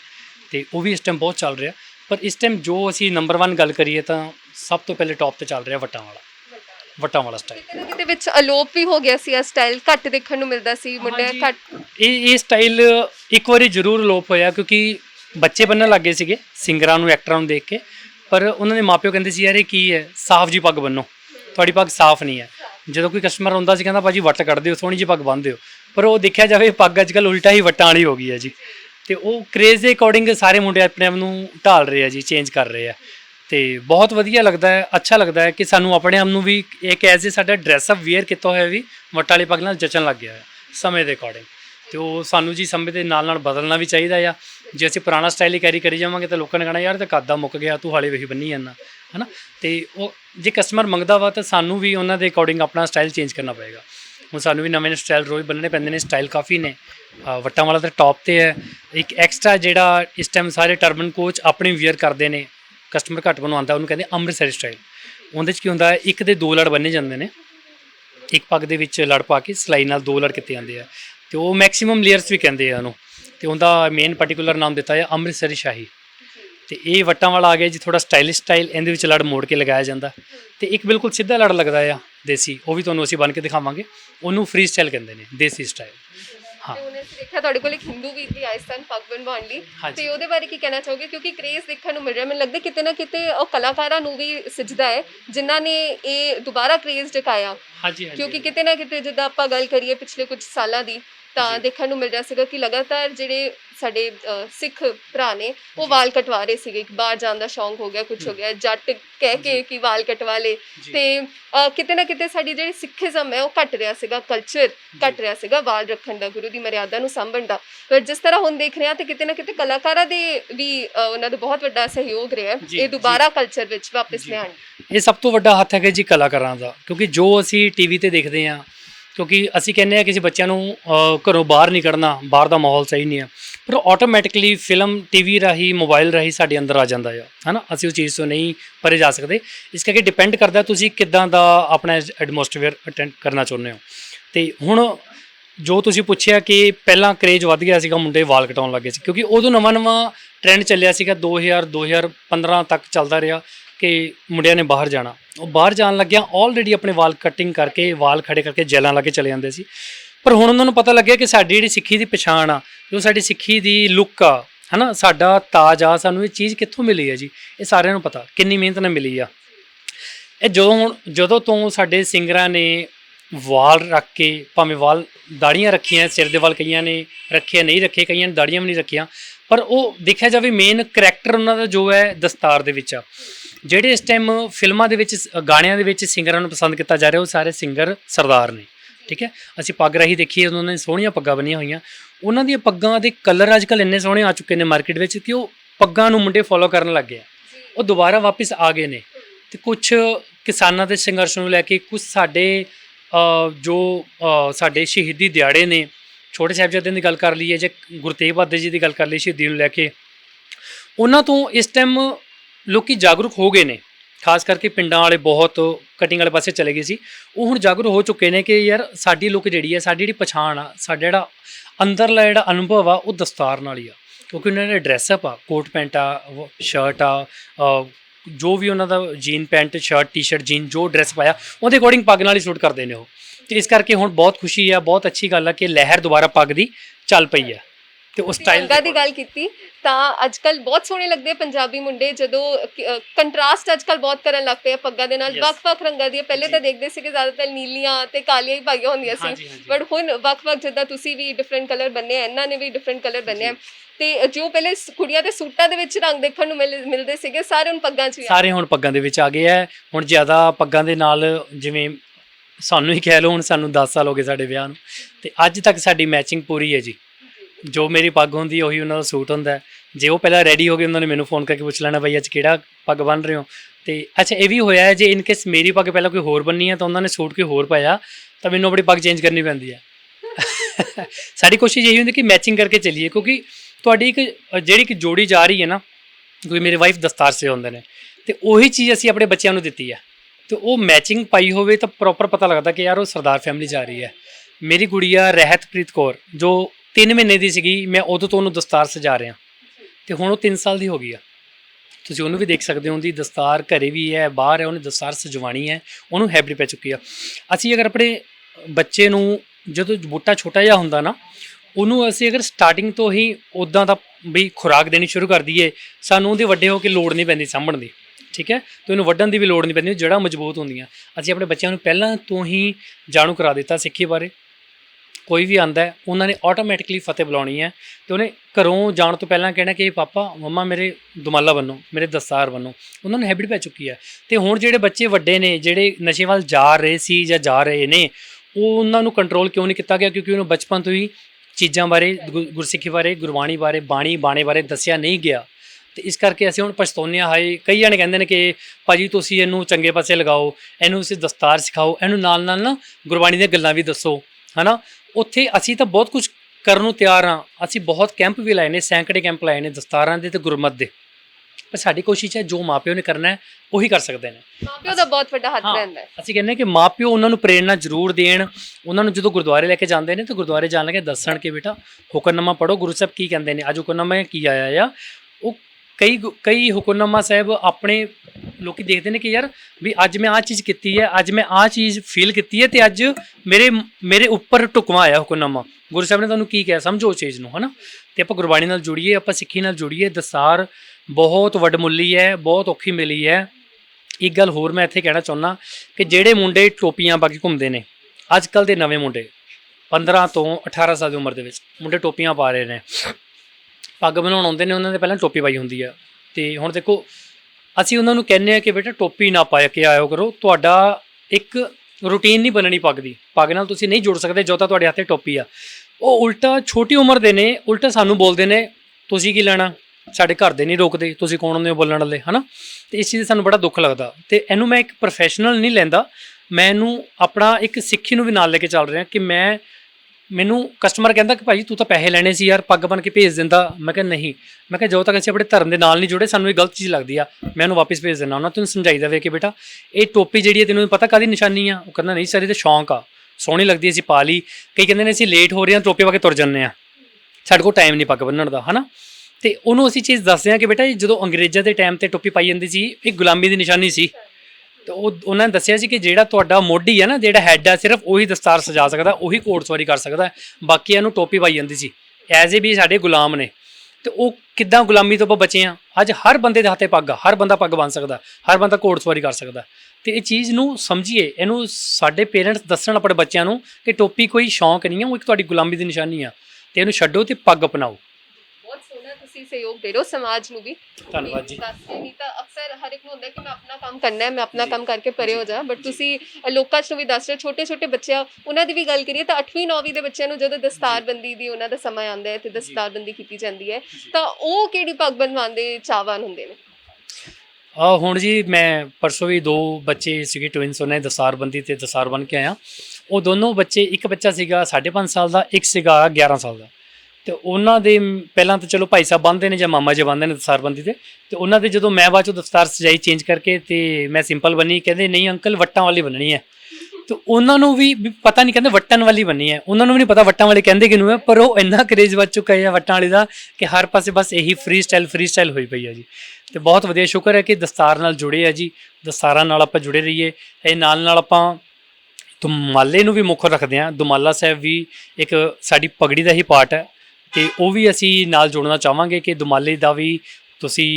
ਤੇ ਉਹ ਵੀ ਇਸ ਟਾਈਮ ਬਹੁਤ ਚੱਲ ਰਿਹਾ। ਪਰ ਇਸ ਟਾਈਮ ਜੋ ਅਸੀਂ ਨੰਬਰ 1 ਗੱਲ ਕਰੀਏ ਤਾਂ ਸਭ ਤੋਂ ਪਹਿਲੇ ਟੌਪ ਤੇ ਚੱਲ ਰਿਹਾ ਵਟਾਂ ਵਾਲਾ। ਵਟਾਂ ਵਾਲਾ ਸਟਾਈਲ ਕਿਤੇ ਨਾ ਕਿਤੇ ਵਿੱਚ ਅਲੋਪ ਵੀ ਹੋ ਗਿਆ ਸੀ ਇਹ ਸਟਾਈਲ ਘੱਟ ਦੇਖਣ ਨੂੰ ਮਿਲਦਾ ਸੀ ਮੁੰਡੇ। ਘੱਟ ਇਹ ਇਹ ਸਟਾਈਲ ਇੱਕ ਵਾਰੀ ਜ਼ਰੂਰ ਲੋਪ ਹੋਇਆ ਕਿਉਂਕਿ ਬੱਚੇ ਬੰਨਣ ਲੱਗੇ ਸੀਗੇ ਸਿੰਗਰਾਂ ਨੂੰ ਐਕਟਰਾਂ ਨੂੰ ਦੇਖ ਕੇ। ਪਰ ਉਹਨਾਂ ਦੇ ਮਾਪਿਓ ਕਹਿੰਦੇ ਸੀ ਯਾਰ ਇਹ ਕੀ ਹੈ? ਸਾਫ਼ ਜੀ ਪੱਗ ਬੰਨੋ। ਤੁਹਾਡੀ ਪੱਗ ਸਾਫ਼ ਨਹੀਂ ਹੈ। ਜਦੋਂ ਕੋਈ ਕਸਟਮਰ ਆਉਂਦਾ ਸੀ ਕਹਿੰਦਾ ਭਾਜੀ ਵੱਟ ਕੱਢ ਦਿਓ ਸੋਹਣੀ ਜੀ ਪੱਗ ਬੰਨ੍ਹ ਦਿਓ। ਪਰ ਉਹ ਦੇਖਿਆ ਜਾਵੇ ਪੱਗ ਅੱਜ ਅੱਜਕੱਲ ਉਲਟਾ ਹੀ ਵੱਟਾਂ ਵਾਲੀ ਹੋ ਗਈ ਹੈ ਜੀ। ਤੇ ਉਹ ਕ੍ਰੇਜ਼ ਦੇ ਅਕੋਰਡਿੰਗ ਸਾਰੇ ਮੁੰਡੇ ਆਪਣੇ ਆਪ ਨੂੰ ਢਾਲ ਰਹੇ ਆ ਜੀ ਚੇਂਜ ਕਰ ਰਹੇ ਆ। ਤੇ ਬਹੁਤ ਵਧੀਆ ਲੱਗਦਾ ਹੈ, ਅੱਛਾ ਲੱਗਦਾ ਹੈ ਕਿ ਸਾਨੂੰ ਆਪਣੇ ਆਪ ਨੂੰ ਵੀ ਇੱਕ ਐਜ਼ ਏ ਸਾਡਾ ਡਰੈਸ ਅਪ ਵੇਅਰ ਕੀਤਾ ਹੋਇਆ ਵੀ ਵੱਟ ਵਾਲੀ ਪੱਗ ਨਾਲ ਜਚਣ ਲੱਗ ਗਿਆ ਹੈ, ਸਮੇਂ ਦੇ ਅਕੋਰਡਿੰਗ ਤੇ ਉਹ ਸਾਨੂੰ ਜੀ ਸਮੇਂ ਦੇ ਨਾਲ ਨਾਲ ਬਦਲਣਾ ਵੀ ਚਾਹੀਦਾ ਆ। ਜੇ ਅਸੀਂ ਪੁਰਾਣਾ ਸਟਾਈਲ ਹੀ ਕੈਰੀ ਕਰੀ ਜਾਵਾਂਗੇ ਤਾਂ ਲੋਕਾਂ ਨੇ ਕਹਣਾ, ਯਾਰ ਇਹ ਤਾਂ ਕੱਦਾ ਮੁੱਕ ਗਿਆ, ਤੂੰ ਹਾਲੇ ਵਹੀ ਬੰਨੀ ਜਾਂਦਾ। ਹਨਾ? ਤੇ ਉਹ ਜੇ ਕਸਟਮਰ ਮੰਗਦਾ ਵਾ ਤਾਂ ਸਾਨੂੰ ਵੀ ਉਹਨਾਂ ਦੇ ਅਕੋਰਡਿੰਗ ਆਪਣਾ ਸਟਾਈਲ ਚੇਂਜ ਕਰਨਾ ਪਏਗਾ। ਹੁਣ ਸਾਨੂੰ ਵੀ ਨਵੇਂ ਸਟਾਈਲ ਰੋਜ਼ ਬੰਨਣੇ ਪੈਂਦੇ ਨੇ, ਸਟਾਈਲ ਕਾਫੀ ਨੇ। ਵੱਟਾਂ ਵਾਲਾ ਤਾਂ ਟੌਪ ਤੇ ਹੈ। ਇੱਕ ਐਕਸਟਰਾ ਜਿਹੜਾ ਇਸ ਟਾਈਮ ਸਾਰੇ ਟਰਬਨ ਕੋਚ ਆਪਣੇ ਵੀਅਰ ਕਰਦੇ ਨੇ ਕਸਟਮਰ ਘੱਟ ਬਣਵਾਉਂਦਾ, ਉਹਨੂੰ ਕਹਿੰਦੇ ਅੰਮ੍ਰਿਤਸਰੀ ਸਟਾਈਲ। ਉਹਦੇ 'ਚ ਕੀ ਹੁੰਦਾ ਹੈ ਇੱਕ ਦੇ ਦੋ ਲੜ ਬੰਨੇ ਜਾਂਦੇ ਨੇ। ਇੱਕ ਪੱਗ ਦੇ ਵਿੱਚ ਲੜ ਪਾ ਕੇ ਸਲਾਈ ਨਾਲ ਦੋ ਲੜ ਕੀਤੇ ਜਾਂਦੇ ਆ। ਤੇ ਉਹ ਮੈਕਸਿਮਮ ਲੇਅਰਸ ਵੀ ਕਹਿੰਦੇ ਆ ਉਹਨੂੰ। ਤੇ ਉਹਦਾ ਮੇਨ ਪਾਰਟਿਕੂਲਰ ਨਾਮ ਦਿੱਤਾ ਹੈ ਅੰਮ੍ਰਿਤਸਰੀ ਸ਼ਾਹੀ। ਤੇ ਇਹ ਵੱਟਾਂ ਵਾਲਾ ਆ ਗਿਆ ਜੀ ਥੋੜਾ ਸਟਾਈਲਿਸ਼ ਸਟਾਈਲ ਇਹਦੇ ਵਿੱਚ ਲੜ ਮੋੜ ਕੇ ਲਗਾਇਆ ਜਾਂਦਾ। ਤੇ ਇੱਕ ਬਿਲਕੁਲ ਸਿੱਧਾ ਲੜ ਲੱਗਦਾ ਆ। ਦੇਸੀ ਉਹ ਵੀ ਤੁਹਾਨੂੰ ਅਸੀਂ ਬਣ ਕੇ ਦਿਖਾਵਾਂਗੇ। ਉਹਨੂੰ ਫ੍ਰੀ ਸਟਾਈਲ ਕਹਿੰਦੇ ਨੇ ਦੇਸੀ ਸਟਾਈਲ ਹਾਂ। ਤੇ ਉਹਨੇ ਅਸੀਂ ਦੇਖਿਆ ਤੁਹਾਡੇ ਕੋਲ ਇੱਕ ਹਿੰਦੂ ਵੀਰ ਵੀ ਆਏ ਸਨ ਪੱਗ ਬਣਵਾਉਣ ਲਈ। ਹਾਂਜੀ। ਤੇ ਉਹਦੇ ਬਾਰੇ ਕੀ ਕਹਿਣਾ ਚਾਹੋਗੇ? ਕਿਉਂਕਿ ਕ੍ਰੇਜ਼ ਦੇਖਣ ਨੂੰ ਮਿਲ ਰਿਹਾ। ਮੈਨੂੰ ਲੱਗਦਾ ਕਿਤੇ ਨਾ ਕਿਤੇ ਉਹ ਕਲਾਕਾਰਾਂ ਨੂੰ ਵੀ ਸਿੱਝਦਾ ਹੈ ਜਿਨ੍ਹਾਂ ਨੇ ਇਹ ਦੁਬਾਰਾ ਕ੍ਰੇਜ਼ ਜਗਾਇਆ। ਹਾਂਜੀ। ਕਿਉਂਕਿ ਕਿਤੇ ਨਾ ਕਿਤੇ ਜਿੱਦਾਂ ਆਪਾਂ ਗੱਲ ਕਰੀਏ ਪਿਛਲੇ ਕੁਝ ਸਾਲਾਂ ਦੀ ਤਾਂ। ਦੇਖਣ ਨੂੰ ਮਿਲ ਰਿਹਾ ਸੀਗਾ ਕਿ ਲਗਾਤਾਰ ਜਿਹੜੇ ਸਾਡੇ ਸਿੱਖ ਭਰਾ ਨੇ ਉਹ ਵਾਲ ਕਟਵਾ ਰਹੇ ਸੀਗੇ। ਬਾਹਰ ਜਾਣ ਦਾ ਸ਼ੌਂਕ ਹੋ ਗਿਆ ਕੁਝ ਹੋ। ਗਿਆ ਜੱਟ ਕਹਿ ਕੇ ਕਿ ਵਾਲ ਕਟਵਾ ਲੇ। ਤੇ ਕਿਤੇ ਨਾ ਕਿਤੇ ਸਾਡੀ ਜਿਹੜੀ ਸਿੱਖੀਜ਼ਮ ਹੈ ਉਹ ਘਟ ਰਿਹਾ ਸੀਗਾ ਕਲਚਰ ਘਟ ਰਿਹਾ ਸੀਗਾ ਵਾਲ ਰੱਖਣ ਦਾ ਗੁਰੂ ਦੀ ਮਰਿਆਦਾ ਨੂੰ ਸਾਂਭਣ ਦਾ। ਪਰ ਜਿਸ ਤਰ੍ਹਾਂ ਹੁਣ ਦੇਖ ਰਹੇ ਹਾਂ ਤੇ ਕਿਤੇ ਨਾ ਕਿਤੇ ਕਲਾਕਾਰਾਂ ਦੇ ਵੀ ਉਹਨਾਂ ਦਾ ਬਹੁਤ ਵੱਡਾ ਸਹਿਯੋਗ ਰਿਹਾ ਇਹ। ਦੁਬਾਰਾ ਕਲਚਰ ਵਿੱਚ ਵਾਪਸ ਜੀ। ਲਿਆਉਣ। ਇਹ ਸਭ ਤੋਂ ਵੱਡਾ ਹੱਥ ਹੈਗਾ ਜੀ ਕਲਾਕਾਰਾਂ ਦਾ ਕਿਉਂਕਿ ਜੋ ਅਸੀਂ ਟੀਵੀ ਤੇ ਦੇਖਦੇ ਹਾਂ ਕਿਉਂਕਿ ਅਸੀਂ ਕਹਿੰਦੇ ਆ ਕਿਸੇ ਬੱਚਿਆਂ ਨੂੰ ਅ, ਘਰੋਂ ਬਾਹਰ ਨਹੀਂ ਕੱਢਣਾ ਬਾਹਰ ਦਾ ਮਾਹੌਲ ਸਹੀ ਨਹੀਂ ਹੈ। ਪਰ ਆਟੋਮੈਟਿਕਲੀ ਫਿਲਮ ਟੀਵੀ ਰਾਹੀਂ ਮੋਬਾਈਲ ਰਾਹੀਂ ਸਾਡੇ ਅੰਦਰ ਆ ਜਾਂਦਾ ਆ ਹਨਾ? ਅਸੀਂ ਉਸ ਚੀਜ਼ ਤੋਂ ਨਹੀਂ ਪਰੇ ਜਾ ਸਕਦੇ। ਇਸ ਕਰਕੇ ਡਿਪੈਂਡ ਕਰਦਾ ਤੁਸੀਂ ਕਿੱਦਾਂ ਦਾ ਆਪਣਾ ਐਟਮੋਸਫੇਅਰ ਅਟੈਂਡ ਕਰਨਾ ਚਾਹੁੰਦੇ ਹੋ। ਤੇ ਹੁਣ ਜੋ ਤੁਸੀਂ ਪੁੱਛਿਆ ਕਿ ਪਹਿਲਾਂ ਕਰੇਜ ਵੱਧ ਗਿਆ ਸੀਗਾ ਮੁੰਡੇ ਵਾਲ ਕਟਾਉਣ ਲੱਗੇ ਸੀ ਕਿਉਂਕਿ ਉਦੋਂ ਨਵਾਂ ਨਵਾਂ ਟ੍ਰੈਂਡ ਚੱਲਿਆ ਸੀਗਾ 2000 2015 ਤੱਕ ਚੱਲਦਾ ਰਿਹਾ। ਕਿ ਮੁੰਡਿਆਂ ਨੇ ਬਾਹਰ ਜਾਣਾ। ਉਹ ਬਾਹਰ ਜਾਣ ਲੱਗਿਆ ਆਲਰੇਡੀ ਆਪਣੇ ਵਾਲ ਕਟਿੰਗ ਕਰਕੇ, ਵਾਲ ਖੜੇ ਕਰਕੇ ਜੈਲਾਂ ਲਾ ਕੇ ਚਲੇ ਜਾਂਦੇ ਸੀ। ਪਰ ਹੁਣ ਉਹਨਾਂ ਨੂੰ ਪਤਾ ਲੱਗਿਆ ਕਿ ਸਾਡੀ ਜਿਹੜੀ ਸਿੱਖੀ ਦੀ ਪਛਾਣ ਆ, ਜੋ ਸਾਡੀ ਸਿੱਖੀ ਦੀ ਲੁੱਕ ਆ, ਹਨਾ, ਸਾਡਾ ਤਾਜ ਆ, ਸਾਨੂੰ ਇਹ ਚੀਜ਼ ਕਿੱਥੋਂ ਮਿਲੀ ਹੈ ਜੀ? ਇਹ ਸਾਰਿਆਂ ਨੂੰ ਪਤਾ, ਕਿੰਨੀ ਮਿਹਨਤ ਨਾਲ ਮਿਲੀ ਆ। ਇਹ ਜਦੋਂ ਹੁਣ, ਜਦੋਂ ਤੋਂ ਸਾਡੇ ਸਿੰਗਰਾਂ ਨੇ ਵਾਲ ਰੱਖ ਕੇ, ਭਾਵੇਂ ਵਾਲ ਦਾੜੀਆਂ ਰੱਖੀਆਂ, ਸਿਰ ਦੇ ਵਾਲ ਕਈਆਂ ਨੇ ਰੱਖੇ, ਨਹੀਂ ਰੱਖੇ, ਕਈਆਂ ਨੇ ਦਾੜੀਆਂ ਵੀ ਨਹੀਂ ਰੱਖੀਆਂ, ਪਰ ਉਹ ਦੇਖਿਆ ਜਾਵੇ ਮੇਨ ਕਰੈਕਟਰ ਉਹਨਾਂ ਦਾ ਜੋ ਹੈ ਦਸਤਾਰ ਦੇ ਵਿੱਚ ਆ। ਜਿਹੜੇ ਇਸ ਟਾਈਮ ਫਿਲਮਾਂ ਦੇ ਵਿੱਚ ਗਾਣਿਆਂ ਦੇ ਵਿੱਚ ਸਿੰਗਰਾਂ ਨੂੰ ਪਸੰਦ ਕੀਤਾ ਜਾ ਰਿਹਾ ਉਹ ਸਾਰੇ ਸਿੰਗਰ ਸਰਦਾਰ ਨੇ। ਠੀਕ ਹੈ? ਅਸੀਂ ਪੱਗ ਰਾਹੀਂ ਦੇਖੀਏ ਉਹਨਾਂ ਨੇ ਸੋਹਣੀਆਂ ਪੱਗਾਂ ਬੰਨੀਆਂ ਹੋਈਆਂ। ਉਹਨਾਂ ਦੀਆਂ ਪੱਗਾਂ ਦੇ ਕਲਰ ਅੱਜ ਕੱਲ ਇੰਨੇ ਸੋਹਣੇ ਆ ਚੁੱਕੇ ਨੇ ਮਾਰਕੀਟ ਵਿੱਚ ਕਿ ਉਹ ਪੱਗਾਂ ਨੂੰ ਮੁੰਡੇ ਫੋਲੋ ਕਰਨ ਲੱਗ ਗਏ ਉਹ ਦੁਬਾਰਾ ਵਾਪਸ ਆ ਗਏ ਨੇ। ਤੇ ਕੁਝ ਕਿਸਾਨਾਂ ਦੇ ਸੰਘਰਸ਼ ਨੂੰ ਲੈ ਕੇ ਕੁਝ ਸਾਡੇ ਜੋ ਸਾਡੇ ਸ਼ਹੀਦੀ ਦਿਹਾੜੇ ਨੇ ਛੋਟੇ ਸਾਹਿਬਜ਼ਾਦਿਆਂ ਦੀ ਗੱਲ ਕਰ ਲਈਏ ਜੇ ਗੁਰੂ ਤੇਗ ਬਹਾਦਰ ਜੀ ਦੀ ਗੱਲ ਕਰ ਲਈ ਸ਼ਹੀਦੀ ਨੂੰ ਲੈ ਕੇ ਉਹਨਾਂ ਤੋਂ ਇਸ ਟਾਈਮ ਲੋਕੀ ਜਾਗਰੂਕ ਹੋ ਗਏ ਨੇ। ਖਾਸ ਕਰਕੇ ਪਿੰਡਾਂ ਵਾਲੇ ਬਹੁਤ ਕਟਿੰਗ ਵਾਲੇ ਪਾਸੇ ਚਲੇ ਗਏ ਸੀ। ਉਹ ਹੁਣ ਜਾਗਰੂਕ ਹੋ ਚੁੱਕੇ ਨੇ ਕਿ ਯਾਰ ਸਾਡੀ ਲੁੱਕ ਜਿਹੜੀ ਹੈ ਸਾਡੀ ਜਿਹੜੀ ਪਛਾਣ ਆ, ਸਾਡਾ ਜਿਹੜਾ ਅੰਦਰਲਾ ਜਿਹੜਾ ਅਨੁਭਵ ਆ, ਉਹ ਦਸਤਾਰ ਨਾਲ ਹੀ ਆ। ਕਿਉਂਕਿ ਉਹਨਾਂ ਦੇ ਡਰੈਸ ਅਪ ਆ ਕੋਟ ਪੈਂਟ ਆ ਸ਼ਰਟ ਆ ਜੋ ਵੀ ਉਹਨਾਂ ਦਾ jean pant shirt T-shirt jean ਜੋ ਡਰੈਸ ਪਾਇਆ, ਉਹਦੇ ਅਕੋਰਡਿੰਗ ਪੱਗ ਨਾਲ ਹੀ ਸੂਟ ਕਰਦੇ ਨੇ ਉਹ। ਤੇ ਇਸ ਕਰਕੇ ਹੁਣ ਬਹੁਤ ਖੁਸ਼ੀ ਆ, ਬਹੁਤ ਅੱਛੀ ਗੱਲ ਆ ਕਿ ਲਹਿਰ ਦੁਬਾਰਾ ਪੱਗ ਦੀ ਚੱਲ ਪਈ ਆ। ਤੇ ਉਹ ਸਟਾਈਲ ਰੰਗਾਂ ਦੀ ਗੱਲ ਕੀਤੀ ਤਾਂ ਅੱਜ ਕੱਲ ਬਹੁਤ ਸੋਹਣੇ ਲੱਗਦੇ ਆ ਪੰਜਾਬੀ ਮੁੰਡੇ ਜਦੋਂ ਕੰਟਰਾਸਟ ਅੱਜ ਕੱਲ ਬਹੁਤ ਕਰਨ ਲੱਗ ਪਏ ਆ ਪੱਗਾਂ ਦੇ ਨਾਲ. ਵੱਖ-ਵੱਖ ਰੰਗਾਂ ਦੀਆਂ ਪਹਿਲੇ। ਤਾਂ ਦੇਖਦੇ ਸੀ ਕਿ ਜ਼ਿਆਦਾਤਰ ਨੀਲੀਆਂ ਤੇ ਕਾਲੀਆਂ ਹੀ ਪਾਈਆਂ ਹੁੰਦੀਆਂ ਸੀ। ਬਟ ਹੁਣ ਵੱਖ-ਵੱਖ ਜਿੱਦਾਂ ਤੁਸੀਂ ਵੀ ਡਿਫਰੈਂਟ ਕਲਰ ਬੰਨੇ ਆ ਇਹਨਾਂ ਨੇ ਵੀ ਡਿਫਰੈਂਟ ਕਲਰ ਬੰਨੇ ਆ। ਤੇ ਜੋ ਪਹਿਲੇ ਕੁੜੀਆਂ ਦੇ ਸੂਟਾਂ ਦੇ ਵਿੱਚ ਰੰਗ ਦੇਖਣ ਨੂੰ ਮਿਲ- ਮਿਲਦੇ ਸੀਗੇ ਸਾਰੇ ਹੁਣ ਪੱਗਾਂ 'ਚ ਆ। ਸਾਰੇ ਹੁਣ ਪੱਗਾਂ ਦੇ ਵਿੱਚ ਆ ਗਏ ਆ। ਹੁਣ ਜ਼ਿਆਦਾ ਪੱਗਾਂ ਦੇ ਨਾਲ ਜਿਵੇਂ ਸਾਨੂੰ ਹੀ ਕਹਿ ਲਓ ਹੁਣ ਸਾਨੂੰ 10 ਸਾਲ ਹੋ ਗਏ ਸਾਡੇ ਵਿਆਹ ਨੂੰ। ਤੇ ਅੱਜ ਤੱਕ ਸਾਡੀ ਮੈਚਿੰਗ ਪੂਰੀ ਹੈ ਜੀ। ਜੋ ਮੇਰੀ ਪੱਗ ਹੁੰਦੀ ਹੈ ਉਹੀ ਉਹਨਾਂ ਦਾ ਸੂਟ ਹੁੰਦਾ ਹੈ। ਜੇ ਉਹ ਪਹਿਲਾਂ ਰੈਡੀ ਹੋ ਗਏ ਉਹਨਾਂ ਨੇ ਮੈਨੂੰ ਫੋਨ ਕਰਕੇ ਪੁੱਛ ਲੈਣਾ ਬਈ ਅੱਜ ਕਿਹੜਾ ਪੱਗ ਬੰਨ ਰਹੇ ਹੋ? ਤੇ ਅੱਛਾ ਇਹ ਵੀ ਹੋਇਆ ਹੈ ਜੇ ਇਨ ਕੇਸ ਮੇਰੀ ਪੱਗ ਪਹਿਲਾਂ ਕੋਈ ਹੋਰ ਬੰਨੀ ਹੈ ਤਾਂ ਉਹਨਾਂ ਨੇ ਸੂਟ ਕੋਈ ਹੋਰ ਪਾਇਆ ਤਾਂ ਮੈਨੂੰ ਆਪਣੀ ਪੱਗ ਚੇਂਜ ਕਰਨੀ ਪੈਂਦੀ ਹੈ। ਸਾਡੀ ਕੋਸ਼ਿਸ਼ ਇਹੀ ਹੁੰਦੀ ਕਿ ਮੈਚਿੰਗ ਕਰਕੇ ਚੱਲੀਏ ਕਿਉਂਕਿ ਤੁਹਾਡੀ ਇੱਕ ਅ, ਜਿਹੜੀ ਇੱਕ ਜੋੜੀ ਜਾ ਰਹੀ ਹੈ ਨਾ ਕਿਉਂਕਿ ਮੇਰੇ ਵਾਈਫ ਦਸਤਾਰ ਸੇ ਹੁੰਦੇ ਨੇ ਤੇ ਉਹੀ ਚੀਜ਼ ਅਸੀਂ ਆਪਣੇ ਬੱਚਿਆਂ ਨੂੰ ਦਿੱਤੀ ਹੈ। ਤੇ ਉਹ ਮੈਚਿੰਗ ਪਾਈ ਹੋਵੇ ਤਾਂ ਪ੍ਰੋਪਰ ਪਤਾ ਲੱਗਦਾ ਕਿ ਯਾਰ ਉਹ ਸਰਦਾਰ ਫੈਮਿਲੀ ਜਾ ਰਹੀ ਹੈ। ਮੇਰੀ ਗੁੜੀਆ ਰਹਿਤਪ੍ਰੀਤ ਕੌਰ ਜੋ 3 ਮਹੀਨੇ ਦੀ ਸੀਗੀ, ਮੈਂ ਉਦੋਂ ਤੋਂ ਉਹਨੂੰ ਦਸਤਾਰ ਸਜਾ ਰਿਹਾ। ਤੇ ਹੁਣ ਉਹ 3 ਸਾਲ ਦੀ ਹੋ ਗਈ ਆ। ਤੁਸੀਂ ਉਹਨੂੰ ਵੀ ਦੇਖ ਸਕਦੇ ਹੋ, ਉਹਦੀ ਦਸਤਾਰ ਘਰੇ ਵੀ ਹੈ, ਬਾਹਰ ਹੈ, ਉਹਨੇ ਦਸਤਾਰ ਸਜਵਾਣੀ ਹੈ, ਉਹਨੂੰ ਹੈਬਿਟ ਪੈ ਚੁੱਕੀ ਆ। ਅਸੀਂ ਅਗਰ ਆਪਣੇ ਬੱਚੇ ਨੂੰ ਜਦੋਂ ਬੂਟਾ ਛੋਟਾ ਜਿਹਾ ਹੁੰਦਾ ਨਾ, ਉਹਨੂੰ ਅਸੀਂ ਅਗਰ ਸਟਾਰਟਿੰਗ ਤੋਂ ਹੀ ਉਦਾਂ ਦਾ ਵੀ ਖੁਰਾਕ ਦੇਣੀ ਸ਼ੁਰੂ ਕਰ ਦਈਏ, ਸਾਨੂੰ ਉਹਦੇ ਵੱਡੇ ਹੋ ਕੇ ਲੋੜ ਨਹੀਂ ਪੈਂਦੀ ਸਾਂਭਣ ਦੀ, ਠੀਕ ਹੈ? ਤੇ ਉਹਨੂੰ ਵੱਢਣ ਦੀ ਵੀ ਲੋੜ ਨਹੀਂ ਪੈਂਦੀ ਜੜ੍ਹਾਂ ਮਜ਼ਬੂਤ ਹੁੰਦੀਆਂ। ਅਸੀਂ ਆਪਣੇ ਬੱਚਿਆਂ ਨੂੰ ਪਹਿਲਾਂ ਤੋਂ ਹੀ ਜਾਣੂ ਕਰਾ ਦਿੱਤਾ ਸਿੱਖੀ ਬਾਰੇ। ਕੋਈ ਵੀ ਆਂਦਾ ਉਹਨਾਂ ਨੇ ਆਟੋਮੈਟਿਕਲੀ ਫਤਿਹ ਬੁਲਾਉਣੀ ਹੈ ਤੇ ਉਹਨੇ ਘਰੋਂ ਜਾਣ ਤੋਂ ਪਹਿਲਾਂ ਕਹਿਣਾ ਕਿ ਪਾਪਾ, ਮੰਮਾ ਮੇਰੇ ਦੁਮਾਲਾ ਬੰਨੋ, ਮੇਰੇ ਦਸਤਾਰ ਬੰਨੋ। ਉਹਨਾਂ ਨੂੰ ਹੈਬਿਟ ਪੈ ਚੁੱਕੀ ਹੈ। ਤੇ ਹੁਣ ਜਿਹੜੇ ਬੱਚੇ ਵੱਡੇ ਨੇ, ਜਿਹੜੇ ਨਸ਼ੇ ਵੱਲ ਜਾ ਰਹੇ ਸੀ ਜਾਂ ਜਾ ਰਹੇ ਨੇ ਉਹ ਉਹਨਾਂ ਨੂੰ ਕੰਟਰੋਲ ਕਿਉਂ ਨਹੀਂ ਕੀਤਾ ਗਿਆ? ਕਿਉਂਕਿ ਉਹਨੂੰ ਬਚਪਨ ਤੋਂ ਹੀ ਚੀਜ਼ਾਂ ਬਾਰੇ, ਗੁ- ਗੁਰਸਿੱਖੀ ਬਾਰੇ, ਗੁਰਬਾਣੀ ਬਾਰੇ, ਬਾਣੀ, ਬਾਣੇ ਬਾਰੇ ਦੱਸਿਆ ਨਹੀਂ ਗਿਆ। ਤੇ ਇਸ ਕਰਕੇ ਅਸੀਂ ਹੁਣ ਪਛਤਾਉਂਦੇ ਹਾਂ, ਹਾਏ, ਕਈ ਜਣੇ ਕਹਿੰਦੇ ਨੇ ਕਿ ਭਾਜੀ ਤੁਸੀਂ ਇਹਨੂੰ ਚੰਗੇ ਪਾਸੇ ਲਗਾਓ, ਇਹਨੂੰ ਤੁਸੀਂ ਦਸਤਾਰ ਸਿਖਾਓ, ਇਹਨੂੰ ਨਾਲ ਨਾਲ ਨਾ ਗੁਰਬਾਣੀ ਦੀਆਂ ਗੱਲਾਂ ਵੀ ਦੱਸੋ, ਹਨਾ? ਉੱਥੇ ਅਸੀਂ ਤਾਂ ਬਹੁਤ ਕੁਝ ਕਰਨ ਨੂੰ ਤਿਆਰ ਹਾਂ। ਅਸੀਂ ਬਹੁਤ ਕੈਂਪ ਵੀ ਲਾਏ ਨੇ ਸੈਂਕੜੇ ਕੈਂਪ ਲਾਏ ਨੇ ਦਸਤਾਰਾਂ ਦੇ ਤੇ ਗੁਰਮਤ ਦੇ। ਪਰ ਸਾਡੀ ਕੋਸ਼ਿਸ਼ ਹੈ ਜੋ ਮਾਪਿਓ ਨੇ ਕਰਨਾ ਹੈ ਉਹੀ ਕਰ ਸਕਦੇ ਨੇ। ਮਾਪਿਓ ਦਾ ਬਹੁਤ ਵੱਡਾ ਹੱਥ। ਰਹਿੰਦਾ ਹੈ। ਅਸੀਂ ਕਹਿੰਦੇ ਕਿ ਮਾਪਿਓ ਉਹਨਾਂ ਨੂੰ ਪ੍ਰੇਰਣਾ ਜ਼ਰੂਰ ਦੇਣ। ਉਹਨਾਂ ਨੂੰ ਜਦੋਂ ਗੁਰਦੁਆਰੇ ਲੈ ਕੇ ਜਾਂਦੇ ਨੇ ਤਾਂ ਗੁਰਦੁਆਰੇ ਜਾਣ ਲੱਗੇ ਦੱਸਣ ਕਿ ਬੇਟਾ ਹੁਕਮਨਾਮਾ ਪੜੋ ਗੁਰੂ ਸਾਹਿਬ ਕੀ ਕਹਿੰਦੇ ਨੇ? ਅੱਜ ਹੁਕਮਨਾਮਾ ਕੀ ਆਇਆ ਆ? ਕਈ ਗੁ- ਕਈ ਹੁਕਮਨਾਮਾ ਸਾਹਿਬ ਆਪਣੇ ਲੋਕੀ ਦੇਖਦੇ ਨੇ ਕਿ ਯਾਰ ਵੀ ਅੱਜ ਮੈਂ ਆਹ ਚੀਜ਼ ਕੀਤੀ ਹੈ, ਅੱਜ ਮੈਂ ਆਹ ਚੀਜ਼ ਫੀਲ ਕੀਤੀ ਹੈ ਤੇ ਅੱਜ ਮੇਰੇ ਮੇਰੇ ਉੱਪਰ ਢੁਕਵਾਂ ਆਇਆ ਹੁਕਮਨਾਮਾ। ਗੁਰੂ ਸਾਹਿਬ ਨੇ ਤੁਹਾਨੂੰ ਕੀ ਕਿਹਾ? ਸਮਝੋ ਉਸ ਚੀਜ਼ ਨੂੰ, ਹਨਾ? ਤੇ ਆਪਾਂ ਗੁਰਬਾਣੀ ਨਾਲ ਜੁੜੀਏ, ਆਪਾਂ ਸਿੱਖੀ ਨਾਲ ਜੁੜੀਏ। ਦਸਾਰ ਬਹੁਤ ਵੱਡਮੁੱਲੀ ਹੈ, ਬਹੁਤ ਔਖੀ ਮਿਲੀ ਹੈ। ਇੱਕ ਗੱਲ ਹੋਰ ਮੈਂ ਇੱਥੇ ਕਹਿਣਾ ਚਾਹੁੰਦਾ ਕਿ ਜਿਹੜੇ ਮੁੰਡੇ ਟੋਪੀਆਂ ਪਾ ਕੇ ਘੁੰਮਦੇ ਨੇ, ਅੱਜ ਕੱਲ ਦੇ ਨਵੇਂ ਮੁੰਡੇ 15 ਤੋਂ 18 ਸਾਲ ਦੀ ਉਮਰ ਦੇ ਵਿੱਚ ਮੁੰਡੇ ਟੋਪੀਆਂ ਪਾ ਰਹੇ ਨੇ। ਪੱਗ ਬਣਾਉਣ ਆਉਂਦੇ ਨੇ, ਉਹਨਾਂ ਦੇ ਪਹਿਲਾਂ ਟੋਪੀ ਪਾਈ ਹੁੰਦੀ ਆ। ਤੇ ਹੁਣ ਦੇਖੋ, ਅਸੀਂ ਉਹਨਾਂ ਨੂੰ ਕਹਿੰਦੇ ਆ ਕਿ ਬੇਟਾ ਟੋਪੀ ਨਾ ਪਾਇਆ ਕੇ ਆਇਓ ਕਰੋ, ਤੁਹਾਡਾ ਇੱਕ ਰੂਟੀਨ ਨਹੀਂ ਬਣਨੀ ਪੱਗ ਦੀ। ਪੱਗ ਨਾਲ ਤੁਸੀਂ ਨਹੀਂ ਜੁੜ ਸਕਦੇ ਜਦੋਂ ਤੱਕ ਤੁਹਾਡੇ ਹੱਥੇ ਟੋਪੀ ਆ। ਉਹ ਉਲਟਾ ਛੋਟੀ ਉਮਰ ਦੇ ਨੇ, ਉਲਟਾ ਸਾਨੂੰ ਬੋਲਦੇ ਨੇ, ਤੁਸੀਂ ਕੀ ਲੈਣਾ? ਸਾਡੇ ਘਰ ਦੇ ਨਹੀਂ ਰੋਕਦੇ, ਤੁਸੀਂ ਕੌਣ ਹੁੰਦੇ ਹੋ ਬੋਲਣ ਵਾਲੇ? ਹਨਾ? ਤੇ ਇਸ ਚੀਜ਼ ਦਾ ਸਾਨੂੰ ਬੜਾ ਦੁੱਖ ਲੱਗਦਾ। ਤੇ ਇਹਨੂੰ ਮੈਂ ਇੱਕ ਪ੍ਰੋਫੈਸ਼ਨਲ ਨਹੀਂ ਲੈਂਦਾ। ਮੈਂ ਇਹਨੂੰ ਆਪਣਾ ਇੱਕ ਸਿੱਖੀ ਨੂੰ ਵੀ ਨਾਲ ਲੈ ਕੇ ਚੱਲ ਰਿਹਾ ਕਿ ਮੈਂ ਮੈਨੂੰ ਕਸਟਮਰ ਕਹਿੰਦਾ ਕਿ ਭਾਈ ਤੂੰ ਤਾਂ ਪੈਸੇ ਲੈਣੇ ਸੀ ਯਾਰ, ਪੱਗ ਬਣ ਕੇ ਭੇਜ ਦਿੰਦਾ। ਮੈਂ ਕਿਹਾ ਨਹੀਂ। ਮੈਂ ਕਿਹਾ ਜਦੋਂ ਤੱਕ ਅਸੀਂ ਆਪਣੇ ਧਰਮ ਦੇ ਨਾਲ ਨਹੀਂ ਜੁੜੇ, ਸਾਨੂੰ ਇਹ ਗਲਤ ਚੀਜ਼ ਲੱਗਦੀ ਆ। ਮੈਂ ਉਹਨੂੰ ਵਾਪਸ ਭੇਜ ਦਿੰਦਾ। ਉਹਨਾਂ ਤੈਨੂੰ ਸਮਝਾਈ ਵੇ ਕਿ ਬੇਟਾ, ਇਹ ਟੋਪੀ ਜਿਹੜੀ ਹੈ ਤੈਨੂੰ ਪਤਾ ਕਾਦੀ ਨਿਸ਼ਾਨੀ ਆ? ਉਹ ਕਹਿੰਦਾ, ਨਹੀਂ ਸਰ ਇਹ ਤਾਂ ਸ਼ੌਂਕ ਆ। ਸੋਹਣੀ ਲੱਗਦੀ ਅਸੀਂ ਪਾ ਲਈ। ਕਈ ਕਹਿੰਦੇ ਨੇ, ਅਸੀਂ ਲੇਟ ਹੋ ਰਹੇ ਹਾਂ ਟੋਪੀ ਪਾ ਕੇ ਤੁਰ ਜੰਨੇ ਆ। ਸਾਡੇ ਕੋਲ ਟਾਈਮ ਨਹੀਂ ਪੱਗ ਬੰਨਣ ਦਾ, ਹਨਾ? ਤੇ ਉਹਨੂੰ ਅਸੀਂ ਚੀਜ਼ ਦੱਸਦੇ ਹਾਂ ਕਿ ਬੇਟਾ ਇਹ ਜਦੋਂ ਅੰਗਰੇਜ਼ਾਂ ਦੇ ਟਾਈਮ ਤੇ ਟੋਪੀ ਪਾਈ ਜਾਂਦੀ ਸੀ, ਇਹ ਗੁਲਾਮੀ ਦੀ ਨਿਸ਼ਾਨੀ ਸੀ। ਤੇ ਉਹ ਉਹਨਾਂ ਨੇ ਦੱਸਿਆ ਸੀ ਕਿ ਜਿਹੜਾ ਤੁਹਾਡਾ ਮੋਢੀ ਹੈ ਨਾ, ਜਿਹੜਾ ਹੈੱਡ ਹੈ ਸਿਰਫ ਉਹੀ ਦਸਤਾਰ ਸਜਾ ਸਕਦਾ, ਉਹੀ ਘੋੜਸਵਾਰੀ ਕਰ ਸਕਦਾ ਹੈ। ਬਾਕੀਆਂ ਨੂੰ ਟੋਪੀ ਪਾਈ ਜਾਂਦੀ ਸੀ। ਐਜ਼ ਏ ਵੀ ਸਾਡੇ ਗੁਲਾਮ ਨੇ। ਤੇ ਉਹ ਕਿੱਦਾਂ ਗੁਲਾਮੀ ਤੋਂ ਆਪਾਂ ਬਚੇ ਆ? ਅੱਜ ਹਰ ਬੰਦੇ ਦੇ ਹੱਥੇ ਪੱਗ ਆ, ਹਰ ਬੰਦਾ ਪੱਗ ਬੰਨ ਸਕਦਾ, ਹਰ ਬੰਦਾ ਘੋੜਸਵਾਰੀ ਕਰ ਸਕਦਾ। ਤੇ ਇਹ ਚੀਜ਼ ਨੂੰ ਸਮਝੀਏ, ਇਹਨੂੰ ਸਾਡੇ ਪੇਰੈਂਟਸ ਦੱਸਣ ਆਪਣੇ ਬੱਚਿਆਂ ਨੂੰ ਕਿ ਟੋਪੀ ਕੋਈ ਸ਼ੌਂਕ ਨਹੀਂ ਆ, ਉਹ ਇੱਕ ਤੁਹਾਡੀ ਗੁਲਾਮੀ ਦੀ ਨਿਸ਼ਾਨੀ ਆ। ਤੇ ਇਹਨੂੰ ਛੱਡੋ ਤੇ ਪੱਗ ਅਪਣਾਓ। ਤੁਸੀਂ ਸਹਿਯੋਗ ਦੇ ਰਹੇ ਹੋ ਸਮਾਜ ਨੂੰ ਵੀ। ਧੰਨਵਾਦ ਜੀ। ਦੱਸਦੇ ਨਹੀਂ ਤਾਂ ਅਕਸਰ ਹਰ ਇੱਕ ਨੂੰ ਹੁੰਦਾ ਕਿ ਮੈਂ ਆਪਣਾ ਕੰਮ ਕਰਨਾ ਹੈ ਮੈਂ ਆਪਣਾ ਕੰਮ ਕਰਕੇ ਪਰੇ ਹੋ ਜਾ। ਬਟ ਤੁਸੀਂ ਲੋਕਾਂ 'ਚ ਨੂੰ ਵੀ ਦੱਸ ਰਹੇ ਛੋਟੇ ਛੋਟੇ ਬੱਚਿਆਂ ਉਹਨਾਂ ਦੀ ਵੀ ਗੱਲ ਕਰੀਏ ਤਾਂ 8ਵੀਂ 9ਵੀਂ ਦੇ ਬੱਚਿਆਂ ਨੂੰ ਜਦੋਂ ਦਸਤਾਰਬੰਦੀ ਦੀ ਉਹਨਾਂ ਦਾ ਸਮਾਂ ਆਉਂਦਾ ਹੈ ਤੇ ਦਸਤਾਰਬੰਦੀ ਕੀਤੀ ਜਾਂਦੀ ਹੈ ਤਾਂ ਉਹ ਕਿਹੜੀ ਪੱਗ ਬਣਵਾਉਂਦੇ ਚਾਹਵਾਨ ਹੁੰਦੇ ਨੇ? ਆ ਹੁਣ ਜੀ ਮੈਂ ਪਰਸੋਂ ਵੀ ਦੋ ਬੱਚੇ ਸੀਗੇ ਟਵਿੰਸ ਉਹਨੇ ਦਸਾਰਬੰਦੀ ਤੇ ਦਸਾਰ ਬਣ ਕੇ ਆਇਆ। ਉਹ ਦੋਨੋਂ ਬੱਚੇ ਇੱਕ ਬੱਚਾ ਸੀਗਾ 5.5 ਸਾਲ ਦਾ ਇੱਕ ਸੀਗਾ 11 ਸਾਲ ਦਾ। ਤੇ ਉਹਨਾਂ ਦੇ ਪਹਿਲਾਂ ਤਾਂ ਚਲੋ ਭਾਈ ਸਾਹਿਬ ਬੰਨਦੇ ਨੇ ਜਾਂ ਮਾਮਾ ਜੀ ਬੰਨਦੇ ਨੇ ਦਸਤਾਰਬੰਦੀ ਤੇ ਤੇ ਉਹਨਾਂ ਦੇ ਜਦੋਂ ਮੈਂ ਬਾਅਦ ਚੋਂ ਦਸਤਾਰ ਸਜਾਈ ਚੇਂਜ ਕਰਕੇ ਤੇ ਮੈਂ ਸਿੰਪਲ ਬੰਨੀ, ਕਹਿੰਦੇ ਨਹੀਂ ਅੰਕਲ ਵੱਟਾਂ ਵਾਲੀ ਬੰਨਣੀ ਹੈ। ਤੇ ਉਹਨਾਂ ਨੂੰ ਵੀ ਪਤਾ ਨਹੀਂ ਕਹਿੰਦੇ ਵੱਟਾਂ ਵਾਲੀ ਬੰਨੀ ਹੈ। ਉਹਨਾਂ ਨੂੰ ਵੀ ਨਹੀਂ ਪਤਾ ਵੱਟਾਂ ਵਾਲੇ ਕਹਿੰਦੇ ਕਿਨੂੰ ਹੈ, ਪਰ ਉਹ ਇੰਨਾ ਕਰੇਜ ਵੱਜ ਚੁੱਕਾ ਹੈ ਵੱਟਾਂ ਵਾਲੀ ਦਾ ਕਿ ਹਰ ਪਾਸੇ ਬਸ ਇਹੀ ਫ੍ਰੀ ਸਟਾਈਲ ਫ੍ਰੀ ਸਟਾਈਲ ਹੋਈ ਪਈ ਹੈ ਜੀ। ਤੇ ਬਹੁਤ ਵਧੀਆ ਸ਼ੁਕਰ ਹੈ ਕਿ ਦਸਤਾਰ ਨਾਲ ਜੁੜੇ ਆ ਜੀ। ਦਸਤਾਰਾਂ ਨਾਲ ਆਪਾਂ ਜੁੜੇ ਰਹੀਏ। ਇਹ ਨਾਲ ਨਾਲ ਆਪਾਂ ਦੁਮਾਲੇ ਨੂੰ ਵੀ ਮੁੱਖ ਰੱਖਦੇ ਹਾਂ। ਦੁਮਾਲਾ ਸਾਹਿਬ ਵੀ ਇੱਕ ਸਾਡੀ ਪਗੜੀ ਦਾ ਹੀ ਪਾਰਟ ਹੈ। ਤੇ ਉਹ ਵੀ ਅਸੀਂ ਨਾਲ ਜੋੜਨਾ ਚਾਹਾਂਗੇ ਕਿ ਦੁਮਾਲੇ ਦਾ ਵੀ ਤੁਸੀਂ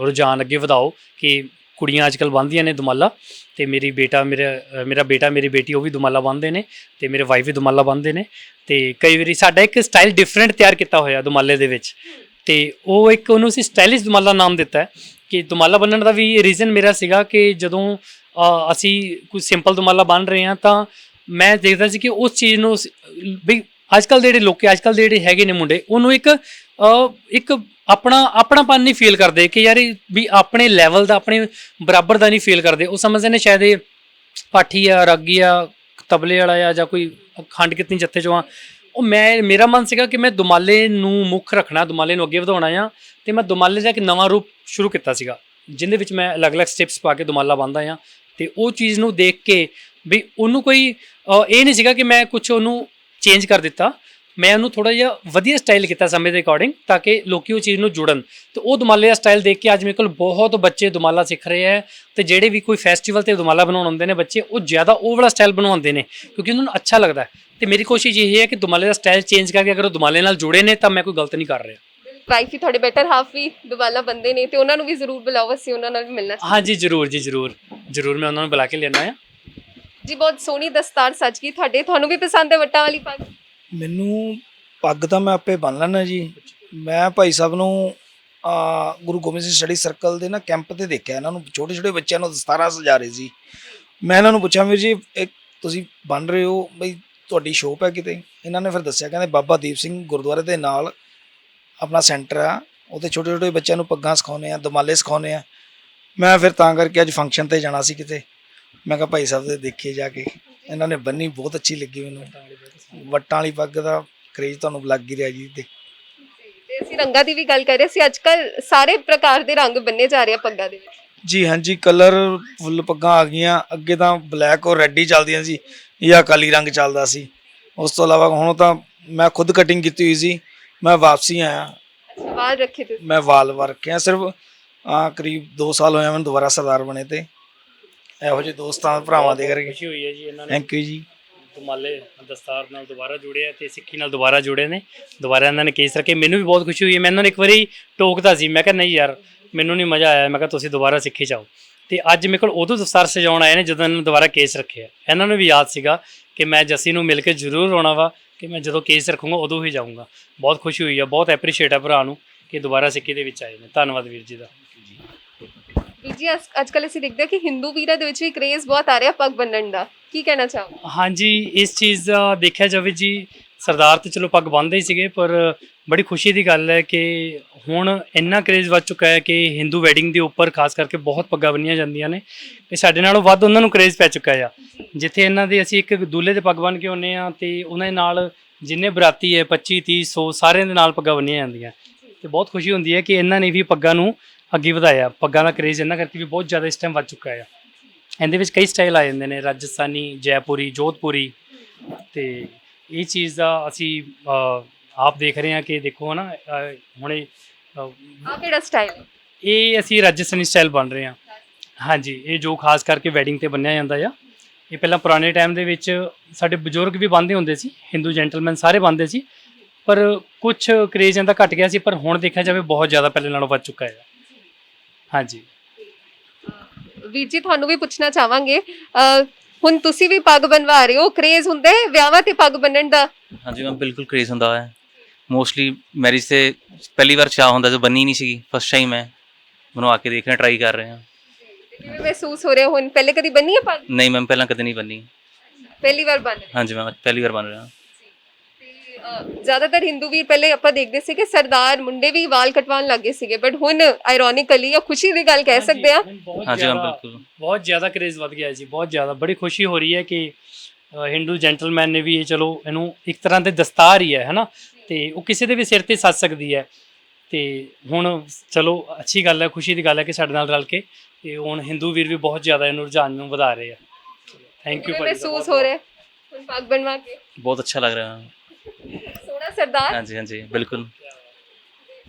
ਰੁਝਾਨ ਅੱਗੇ ਵਧਾਓ ਕਿ ਕੁੜੀਆਂ ਅੱਜਕੱਲ ਬੰਨ੍ਹਦੀਆਂ ਨੇ ਦੁਮਾਲਾ ਤੇ ਮੇਰੀ ਬੇਟਾ ਮੇਰਾ ਮੇਰਾ ਬੇਟਾ, ਮੇਰੀ ਬੇਟੀ ਉਹ ਵੀ ਦੁਮਾਲਾ ਬੰਨ੍ਹਦੇ ਨੇ ਤੇ ਮੇਰੇ ਵਾਈਫ ਵੀ ਦੁਮਾਲਾ ਬੰਨ੍ਹਦੇ ਨੇ ਤੇ ਕਈ ਵਾਰੀ ਸਾਡਾ ਇੱਕ ਸਟਾਈਲ ਡਿਫਰੈਂਟ ਤਿਆਰ ਕੀਤਾ ਹੋਇਆ ਦੁਮਾਲੇ ਦੇ ਵਿੱਚ ਤੇ ਉਹ ਇੱਕ ਉਹਨੂੰ ਅਸੀਂ ਸਟਾਈਲਿਸ਼ ਦੁਮਾਲਾ ਨਾਮ ਦਿੱਤਾ ਹੈ ਕਿ ਦੁਮਾਲਾ ਬੰਨਣ ਦਾ ਵੀ ਰੀਜ਼ਨ ਮੇਰਾ ਸੀਗਾ ਕਿ ਜਦੋਂ ਅਸੀਂ ਕੋਈ ਸਿੰਪਲ ਦੁਮਾਲਾ ਬੰਨ ਰਹੇ ਹਾਂ ਤਾਂ ਮੈਂ ਦੇਖਦਾ ਸੀ ਕਿ ਉਸ ਚੀਜ਼ ਨੂੰ ਸ- ਅੱਜ ਅੱਜਕੱਲ ਦੇ ਜਿਹੜੇ ਲੋਕ ਅੱਜ ਅੱਜਕੱਲ ਦੇ ਜਿਹੜੇ ਹੈਗੇ ਨੇ ਮੁੰਡੇ, ਉਹਨੂੰ ਇੱਕ ਇੱਕ ਆਪਣਾ, ਆਪਣਾਪਨ ਨਹੀਂ ਫੀਲ ਕਰਦੇ ਕਿ ਯਾਰ ਇਹ ਵੀ ਆਪਣੇ ਲੈਵਲ ਦਾ, ਆਪਣੇ ਬਰਾਬਰ ਦਾ ਨਹੀਂ ਫੀਲ ਕਰਦੇ। ਉਹ ਸਮਝਦੇ ਨੇ ਸ਼ਾਇਦ ਇਹ ਪਾਠੀ ਆ, ਰਾਗੀ ਆ, ਤਬਲੇ ਵਾਲਾ ਆ ਜਾਂ ਕੋਈ ਖੰਡ ਕੀਰਤਨੀ ਜੱਥੇ ਚੋਂ ਆ। ਉਹ ਮੈਂ, ਮੇਰਾ ਮਨ ਸੀਗਾ ਕਿ ਮੈਂ ਦੁਮਾਲੇ ਨੂੰ ਮੁੱਖ ਰੱਖਣਾ, ਦੁਮਾਲੇ ਨੂੰ ਅੱਗੇ ਵਧਾਉਣਾ ਆ ਤੇ ਮੈਂ ਦੁਮਾਲੇ ਦਾ ਇੱਕ ਨਵਾਂ ਰੂਪ ਸ਼ੁਰੂ ਕੀਤਾ ਸੀਗਾ, ਜਿੰਦੇ ਵਿੱਚ ਮੈਂ ਅਲੱਗ-ਅਲੱਗ ਸਟੈਪਸ ਪਾ ਕੇ ਦੁਮਾਲਾ ਬੰਦਾ ਆ ਤੇ ਉਹ ਚੀਜ਼ ਨੂੰ ਦੇਖ ਕੇ ਵੀ ਉਹਨੂੰ ਕੋਈ ਇਹ ਨਹੀਂ ਸੀਗਾ ਕਿ ਮੈਂ ਕੁਝ ਉਹਨੂੰ ਚੇਂਜ ਕਰ ਦਿੱਤਾ। ਮੈਂ ਉਹਨੂੰ ਥੋੜਾ ਜਿਹਾ ਵਧੀਆ ਸਟਾਈਲ ਕੀਤਾ ਸਮੇਂ ਦੇ ਅਕੋਰਡਿੰਗ ਤਾਂ ਕਿ ਲੋਕੀ ਉਹ ਚੀਜ਼ ਨੂੰ ਜੁੜਨ। ਤੇ ਉਹ ਦੁਮਾਲੇ ਦਾ ਸਟਾਈਲ ਦੇਖ ਕੇ ਅੱਜ ਮੇਰੇ ਕੋਲ ਬਹੁਤ ਬੱਚੇ ਦੁਮਾਲਾ ਸਿੱਖ ਰਹੇ ਹੈ ਤੇ ਜਿਹੜੇ ਵੀ ਕੋਈ ਫੈਸਟੀਵਲ ਤੇ ਦੁਮਾਲਾ ਬਣਾਉਣ ਆਉਂਦੇ ਨੇ ਬੱਚੇ ਉਹ ਜ਼ਿਆਦਾ ਉਹ ਵਾਲਾ ਸਟਾਈਲ ਬਣਵਾਉਂਦੇ ਨੇ ਕਿਉਂਕਿ ਉਹਨਾਂ ਨੂੰ ਅੱਛਾ ਲੱਗਦਾ ਤੇ ਮੇਰੀ ਕੋਸ਼ਿਸ਼ ਇਹ ਹੈ ਕਿ ਦੁਮਾਲੇ ਦਾ ਸਟਾਈਲ ਚੇਂਜ ਕਰਕੇ ਅਗਰ ਉਹ ਦੁਮਾਲੇ ਨਾਲ ਜੁੜੇ ਨੇ ਤਾਂ ਮੈਂ ਕੋਈ ਗਲਤ ਨਹੀਂ ਕਰ ਰਿਹਾ। ਵਾਈਫ ਵੀ ਤੁਹਾਡੇ ਬੈਟਰ ਹਾਫ ਵੀ ਦੁਬਾਲਾ ਬੰਦੇ ਨੇ ਤੇ ਉਹਨਾਂ ਨੂੰ ਵੀ ਜ਼ਰੂਰ ਬੁਲਾਓ ਅਸੀਂ ਉਹਨਾਂ ਨਾਲ ਵੀ ਮਿਲਣਾ ਹਾਂਜੀ ਜ਼ਰੂਰ ਜੀ ਜ਼ਰੂਰ। ਜ਼ਰੂਰ ਮੈਂ ਉਹਨਾਂ ਨੂੰ ਬੁਲਾ ਕੇ ਲੈਣਾ ਆ। ਜੀ, ਬਹੁਤ ਸੋਹਣੀ ਦਸਤਾਰ ਸੱਜ ਗਈ ਤੁਹਾਡੇ। ਤੁਹਾਨੂੰ ਵੀ ਪਸੰਦ ਹੈ ਵੱਟਾਂ ਵਾਲੀ ਪੱਗ? ਮੈਨੂੰ ਪੱਗ ਤਾਂ ਮੈਂ ਆਪੇ ਬੰਨ ਲੈਣਾ ਜੀ। ਮੈਂ ਭਾਈ ਸਾਹਿਬ ਨੂੰ, ਆ, ਗੁਰੂ ਗੋਬਿੰਦ ਸਿੰਘ ਸਟੱਡੀ ਸਰਕਲ ਦੇ ਨਾ ਕੈਂਪ ਤੇ ਦੇਖਿਆ। ਇਹਨਾਂ ਨੂੰ ਛੋਟੇ ਛੋਟੇ ਬੱਚਿਆਂ ਨੂੰ ਦਸਤਾਰਾਂ ਸਜਾ ਰਹੇ ਸੀ। ਮੈਂ ਇਹਨਾਂ ਨੂੰ ਪੁੱਛਿਆ, ਵੀਰ ਜੀ, ਇਹ ਤੁਸੀਂ ਬਣ ਰਹੇ ਹੋ? ਬਈ, ਤੁਹਾਡੀ ਸ਼ੋਪ ਹੈ ਕਿਤੇ? ਇਹਨਾਂ ਨੇ ਫਿਰ ਦੱਸਿਆ, ਕਹਿੰਦੇ, ਬਾਬਾ ਦੀਪ ਸਿੰਘ ਗੁਰਦੁਆਰੇ ਦੇ ਨਾਲ ਆਪਣਾ ਸੈਂਟਰ ਆ। ਉੱਥੇ ਛੋਟੇ ਛੋਟੇ ਬੱਚਿਆਂ ਨੂੰ ਪੱਗਾਂ ਸਿਖਾਉਂਦੇ ਆ, ਦਮਾਲੇ ਸਿਖਾਉਂਦੇ ਆ। ਮੈਂ ਫਿਰ ਤਾਂ ਕਰਕੇ ਅੱਜ ਫੰਕਸ਼ਨ ਤੇ ਜਾਣਾ ਸੀ ਕਿਤੇ। ਮੈਂ ਕਿਹਾ ਭਾਈ ਸਾਹਿਬ ਦੇ ਦੇਖੇ ਜਾ ਕੇ। ਇਹਨਾਂ ਨੇ ਬੰਨੀ ਬਹੁਤ ਅੱਛੀ ਲੱਗੀ ਮੈਨੂੰ। ਵੱਟਾਂ ਵਾਲੀ ਪੱਗ ਦਾ ਕਰੇਜ ਤੁਹਾਨੂੰ ਲੱਗ ਹੀ ਰਿਹਾ ਜੀ ਤੇ ਤੇ ਅਸੀਂ ਰੰਗਾਂ ਦੀ ਵੀ ਗੱਲ ਕਰ ਰਹੇ ਸੀ ਅੱਜ ਕੱਲ ਸਾਰੇ ਪ੍ਰਕਾਰ ਦੇ ਰੰਗ ਬੰਨੇ ਜਾ ਰਹੇ ਆ ਪੱਗਾਂ ਦੇ ਵਿੱਚ। ਜੀ ਹਾਂਜੀ ਕਲਰ ਫੁੱਲ ਪੱਗਾਂ ਆ ਗਈਆਂ। ਅੱਗੇ ਤਾਂ ਬਲੈਕ ਔਰ ਰੈੱਡ ਹੀ ਚੱਲਦੀਆਂ ਸੀ ਜਾਂ ਕਾਲੀ ਰੰਗ ਚੱਲਦਾ ਸੀ। ਉਸ ਤੋਂ ਇਲਾਵਾ ਹੁਣ ਤਾਂ ਮੈਂ ਖੁਦ ਕਟਿੰਗ ਕੀਤੀ ਹੋਈ ਸੀ। ਮੈਂ ਵਾਪਸੀ ਆਇਆ। ਵਾਲ ਰੱਖੇ ਤੇ ਮੈਂ ਵਾਲ ਵਾਰ ਰੱਖਿਆ ਸਿਰਫ ਆ ਕਰੀਬ 2 ਸਾਲ ਹੋਇਆ ਮੈਨੂੰ ਦੁਬਾਰਾ ਸਰਦਾਰ ਬਣੇ ਤੇ। ਇਹੋ ਜਿਹੇ ਦੋਸਤਾਂ ਭਰਾਵਾਂ ਦੇ ਕਰਕੇ। ਖੁਸ਼ੀ ਹੋਈ ਹੈ ਜੀ ਇਹਨਾਂ ਨੇ। ਥੈਂਕ ਯੂ ਜੀ। ਦਮਾਲੇ ਦਸਤਾਰ ਨਾਲ ਦੁਬਾਰਾ ਜੁੜੇ ਆ ਤੇ ਸਿੱਖੀ ਨਾਲ ਦੁਬਾਰਾ ਜੁੜੇ ਨੇ। ਦੁਬਾਰਾ ਇਹਨਾਂ ਨੇ ਕੇਸ ਰੱਖੇ। ਮੈਨੂੰ ਵੀ ਬਹੁਤ ਖੁਸ਼ੀ ਹੋਈ ਹੈ। ਮੈਂ ਇਹਨਾਂ ਨੂੰ ਇੱਕ ਵਾਰੀ ਟੋਕਦਾ ਸੀ। ਮੈਂ ਕਿਹਾ ਨਹੀਂ ਯਾਰ ਮੈਨੂੰ ਨਹੀਂ ਮਜ਼ਾ ਆਇਆ। ਮੈਂ ਕਿਹਾ ਤੁਸੀਂ ਦੁਬਾਰਾ ਸਿੱਖੀ ਜਾਓ। ਤੇ ਅੱਜ ਮੇਰੇ ਕੋਲ ਉਦੋਂ ਦਸਤਾਰ ਸਜਾਉਣ ਆਏ ਨੇ ਜਦੋਂ ਇਹਨਾਂ ਨੇ ਦੁਬਾਰਾ ਕੇਸ ਰੱਖਿਆ ਇਹਨਾਂ ਨੂੰ ਵੀ ਯਾਦ ਸੀਗਾ ਕਿ ਮੈਂ ਜੱਸੀ ਨੂੰ ਮਿਲ ਕੇ ਜ਼ਰੂਰ ਆਉਣਾ ਵਾ ਕਿ ਮੈਂ ਜਦੋਂ ਕੇਸ ਰੱਖੂੰਗਾ ਉਦੋਂ ਹੀ ਜਾਊਂਗਾ। ਬਹੁਤ ਖੁਸ਼ੀ ਹੋਈ ਆ। ਬਹੁਤ ਐਪਰੀਸ਼ੀਏਟ ਆ ਭਰਾ ਨੂੰ ਕਿ ਦੁਬਾਰਾ ਸਿੱਖੀ ਦੇ ਵਿੱਚ ਆਏ ਨੇ। ਧੰਨਵਾਦ ਵੀਰ ਜੀ ਦਾ। ਵੀਰ ਜੀ ਅੱਜ ਕੱਲ ਅਸੀਂ ਦੇਖਦੇ ਹਾਂ ਕਿ ਹਿੰਦੂ ਵੀਰਾਂ ਦੇ ਵਿੱਚ ਵੀ ਕ੍ਰੇਜ਼ ਬਹੁਤ ਆ ਰਿਹਾ ਪੱਗ ਬੰਨਣ ਦਾ। ਕੀ ਕਹਿਣਾ ਚਾਹੋ ਹਾਂਜੀ, ਇਸ ਚੀਜ਼ ਦਾ ਦੇਖਿਆ ਜਾਵੇ ਜੀ, ਸਰਦਾਰ ਤੇ ਚਲੋ ਪੱਗ ਬੰਨ੍ਹਦੇ ਹੀ ਸੀਗੇ, ਪਰ ਬੜੀ ਖੁਸ਼ੀ ਦੀ ਗੱਲ ਹੈ ਕਿ ਹੁਣ ਇੰਨਾ ਕ੍ਰੇਜ਼ ਵੱਧ ਚੁੱਕਾ ਹੈ ਕਿ ਹਿੰਦੂ ਵੈਡਿੰਗ ਦੇ ਉੱਪਰ ਖਾਸ ਕਰਕੇ ਬਹੁਤ ਪੱਗਾਂ ਬੰਨੀਆਂ ਜਾਂਦੀਆਂ ਨੇ, ਤੇ ਸਾਡੇ ਨਾਲੋਂ ਵੱਧ ਉਹਨਾਂ ਨੂੰ ਕਰੇਜ ਪੈ ਚੁੱਕਾ ਆ। ਜਿੱਥੇ ਇਹਨਾਂ ਦੇ ਅਸੀਂ ਇੱਕ ਦੂਲੇ ਦੇ ਪੱਗ ਬੰਨ ਕੇ ਆਉਂਦੇ ਆ ਤੇ ਉਹਨਾਂ ਦੇ ਨਾਲ ਜਿੰਨੇ ਬਰਾਤੀ ਹੈ 25 30 100 ਸਾਰਿਆਂ ਦੇ ਨਾਲ ਪੱਗਾਂ ਬੰਨੀਆਂ ਜਾਂਦੀਆਂ। ਤੇ ਬਹੁਤ ਖੁਸ਼ੀ ਹੁੰਦੀ ਹੈ ਕਿ ਇਹਨਾਂ ਨੇ ਵੀ ਪੱਗਾਂ ਨੂੰ ਅੱਗੇ ਵਧਾਇਆ। ਪੱਗਾਂ ਦਾ ਕ੍ਰੇਜ਼ ਇਹਨਾਂ ਕਰਕੇ ਵੀ ਬਹੁਤ ਜ਼ਿਆਦਾ ਇਸ ਟਾਈਮ ਵੱਧ ਚੁੱਕਾ ਆ। ਇਹਦੇ ਵਿੱਚ ਕਈ ਸਟਾਈਲ ਆ ਜਾਂਦੇ ਨੇ ਰਾਜਸਥਾਨੀ ਜੈਪੁਰੀ ਜੋਧਪੁਰੀ। ਤੇ ਇਹ ਚੀਜ਼ ਦਾ ਅਸੀਂ ਆਪ ਦੇਖ ਰਹੇ ਹਾਂ ਕਿ ਦੇਖੋ ਨਾ ਹੁਣੇ ਆ ਕਿਹੜਾ ਸਟਾਈਲ ਹੈ? ਇਹ ਅਸੀਂ ਰਾਜਸਥਾਨੀ ਸਟਾਈਲ ਬਣ ਰਹੇ ਹਾਂ। ਹਾਂਜੀ ਇਹ ਜੋ ਖਾਸ ਕਰਕੇ ਵੈਡਿੰਗ ਤੇ ਬੰਨਿਆ ਜਾਂਦਾ ਆ। ਇਹ ਪਹਿਲਾਂ ਪੁਰਾਣੇ ਟਾਈਮ ਦੇ ਵਿੱਚ ਸਾਡੇ ਬਜ਼ੁਰਗ ਵੀ ਬੰਨਦੇ ਹੁੰਦੇ ਸੀ ਹਿੰਦੂ ਜੈਂਟਲਮੈਨ ਸਾਰੇ ਬੰਨਦੇ ਸੀ। ਪਰ ਕੁਝ ਕਰੇਜ਼ ਇਹਦਾ ਘਟ ਗਿਆ ਸੀ ਪਰ ਹੁਣ ਦੇਖਿਆ ਜਾਵੇ ਬਹੁਤ ਜ਼ਿਆਦਾ ਪਹਿਲੇ ਨਾਲੋਂ ਵੱਧ ਚੁੱਕਾ ਹੈ ਹਾਂਜੀ। ਵੀਰ ਜੀ ਤੁਹਾਨੂੰ ਵੀ ਪੁੱਛਣਾ ਚਾਹਾਂਗੇ ਅਹ, ਹੁਣ ਤੁਸੀਂ ਵੀ ਪੱਗ ਬਣਵਾ ਰਹੇ ਹੋ ਕ੍ਰੇਜ਼ ਹੁੰਦਾ ਹੈ ਵਿਆਹਾਂ ਤੇ ਪੱਗ ਬੰਨਣ ਦਾ? ਹਾਂਜੀ ਮੈਮ ਬਿਲਕੁਲ ਕ੍ਰੇਜ਼ ਹੁੰਦਾ ਹੈ। ਮੋਸਟਲੀ ਮੈਰਿਜ ਤੇ ਪਹਿਲੀ ਵਾਰ ਚਾਹ ਹੁੰਦਾ ਜੋ ਬੰਨੀ ਨਹੀਂ ਸੀਗੀ ਫਸਟ ਟਾਈਮ ਹੈ ਬਣਵਾ ਕੇ ਦੇਖਣਾ ਟਰਾਈ ਕਰ ਰਹੇ। ਹਾਂ ਕਿਵੇਂ ਮਹਿਸੂਸ ਹੋ ਰਿਹਾ ਹੁਣ? ਪਹਿਲੇ ਕਦੀ ਬੰਨੀ ਹੈ ਪੱਗ? ਨਹੀਂ ਮੈਮ ਪਹਿਲਾਂ ਕਦੇ ਨਹੀਂ ਬੰਨੀ। ਪਹਿਲੀ ਵਾਰ ਬੰਨ ਰਹੇ ਹਾਂਜੀ ਮੈਮ ਪਹਿਲੀ ਵਾਰ ਬਣ ਰਿਹਾ। ਜ਼ਿਆਦਾਤਰ ਹਿੰਦੂ ਵੀਰ ਪਹਿਲੇ ਆਪਾਂ ਦੇਖਦੇ ਸੀ ਕਿ ਸਰਦਾਰ ਮੁੰਡੇ ਵੀ ਵਾਲ ਕਟਵਾਉਣ ਲੱਗੇ ਸੀਗੇ ਬਟ ਹੁਣ ਆਇਰੋਨਿਕਲੀ ਜਾਂ ਖੁਸ਼ੀ ਦੀ ਗੱਲ ਕਹਿ ਸਕਦੇ ਆ ਹਾਂਜੀ ਮੈਮ ਬਿਲਕੁਲ। ਬਹੁਤ ਜ਼ਿਆਦਾ ਕਰੇਜ਼ ਵੱਧ ਗਿਆ ਜੀ ਬਹੁਤ ਜ਼ਿਆਦਾ। ਬੜੀ ਖੁਸ਼ੀ ਹੋ ਰਹੀ ਹੈ ਕਿ ਹਿੰਦੂ ਜੈਂਟਲਮੈਨ ਨੇ ਵੀ ਇਹ ਚਲੋ ਇਹਨੂੰ ਇੱਕ ਤਰ੍ਹਾਂ ਦੇ ਦਸਤਾਰ ਹੀ ਹੈ ਹੈਨਾ? ਤੇ ਉਹ ਕਿਸੇ ਦੇ ਵੀ ਸਿਰ ਤੇ ਸੱਜ ਸਕਦੀ ਹੈ। ਤੇ ਹੁਣ ਚਲੋ ਅੱਛੀ ਗੱਲ ਹੈ ਖੁਸ਼ੀ ਦੀ ਗੱਲ ਹੈ ਕਿ ਸਾਡੇ ਨਾਲ ਰਲ ਕੇ ਤੇ ਹੁਣ ਹਿੰਦੂ ਵੀਰ ਵੀ ਬਹੁਤ ਜ਼ਿਆਦਾ ਇਹਨੂੰ ਰੁਝਾਨ ਨੂੰ ਵਧਾ ਰਹੇ ਆ। ਥੈਂਕ ਯੂ ਕਿਵੇਂ ਮਹਿਸੂਸ ਹੋ ਰਿਹਾ। ਹੈ? ਹੁਣ ਪੱਗ ਬਣਵਾ ਕੇ। ਬਹੁਤ ਅੱਛਾ ਲੱਗ ਰਿਹਾ। ਸਰਦਾਰ? ਹਾਂਜੀ ਹਾਂਜੀ ਬਿਲਕੁਲ।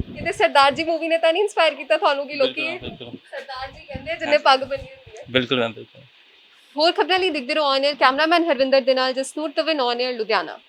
ਕਿਤੇ ਸਰਦਾਰ ਜੀ ਮੂਵੀ ਨੇ ਤਾਂ ਨਹੀਂ ਇਨਸਪਾਇਰ ਕੀਤਾ ਤੁਹਾਨੂੰ ਕਿ ਲੋਕੀ ਬਿਲਕੁਲ ਸਰਦਾਰ ਜੀ ਕਹਿੰਦੇ ਆ ਜਿਹਨੇ ਪੱਗ ਬੰਨੀ ਹੁੰਦੀ ਹੈ। ਬਿਲਕੁਲ ਮੈਮ ਬਿਲਕੁਲ। ਹੋਰ ਖਬਰਾਂ ਲਈ ਦੇਖਦੇ ਰਹੋ ਔਨ 에ਅਰ ਕੈਮਰਾਮੈਨ ਹਰਵਿੰਦਰ ਦੇ ਨਾਲ ਜਸਨੂਰ ਤਵਨ ਔਨ 에ਅਰ ਲੁਧਿਆਣਾ।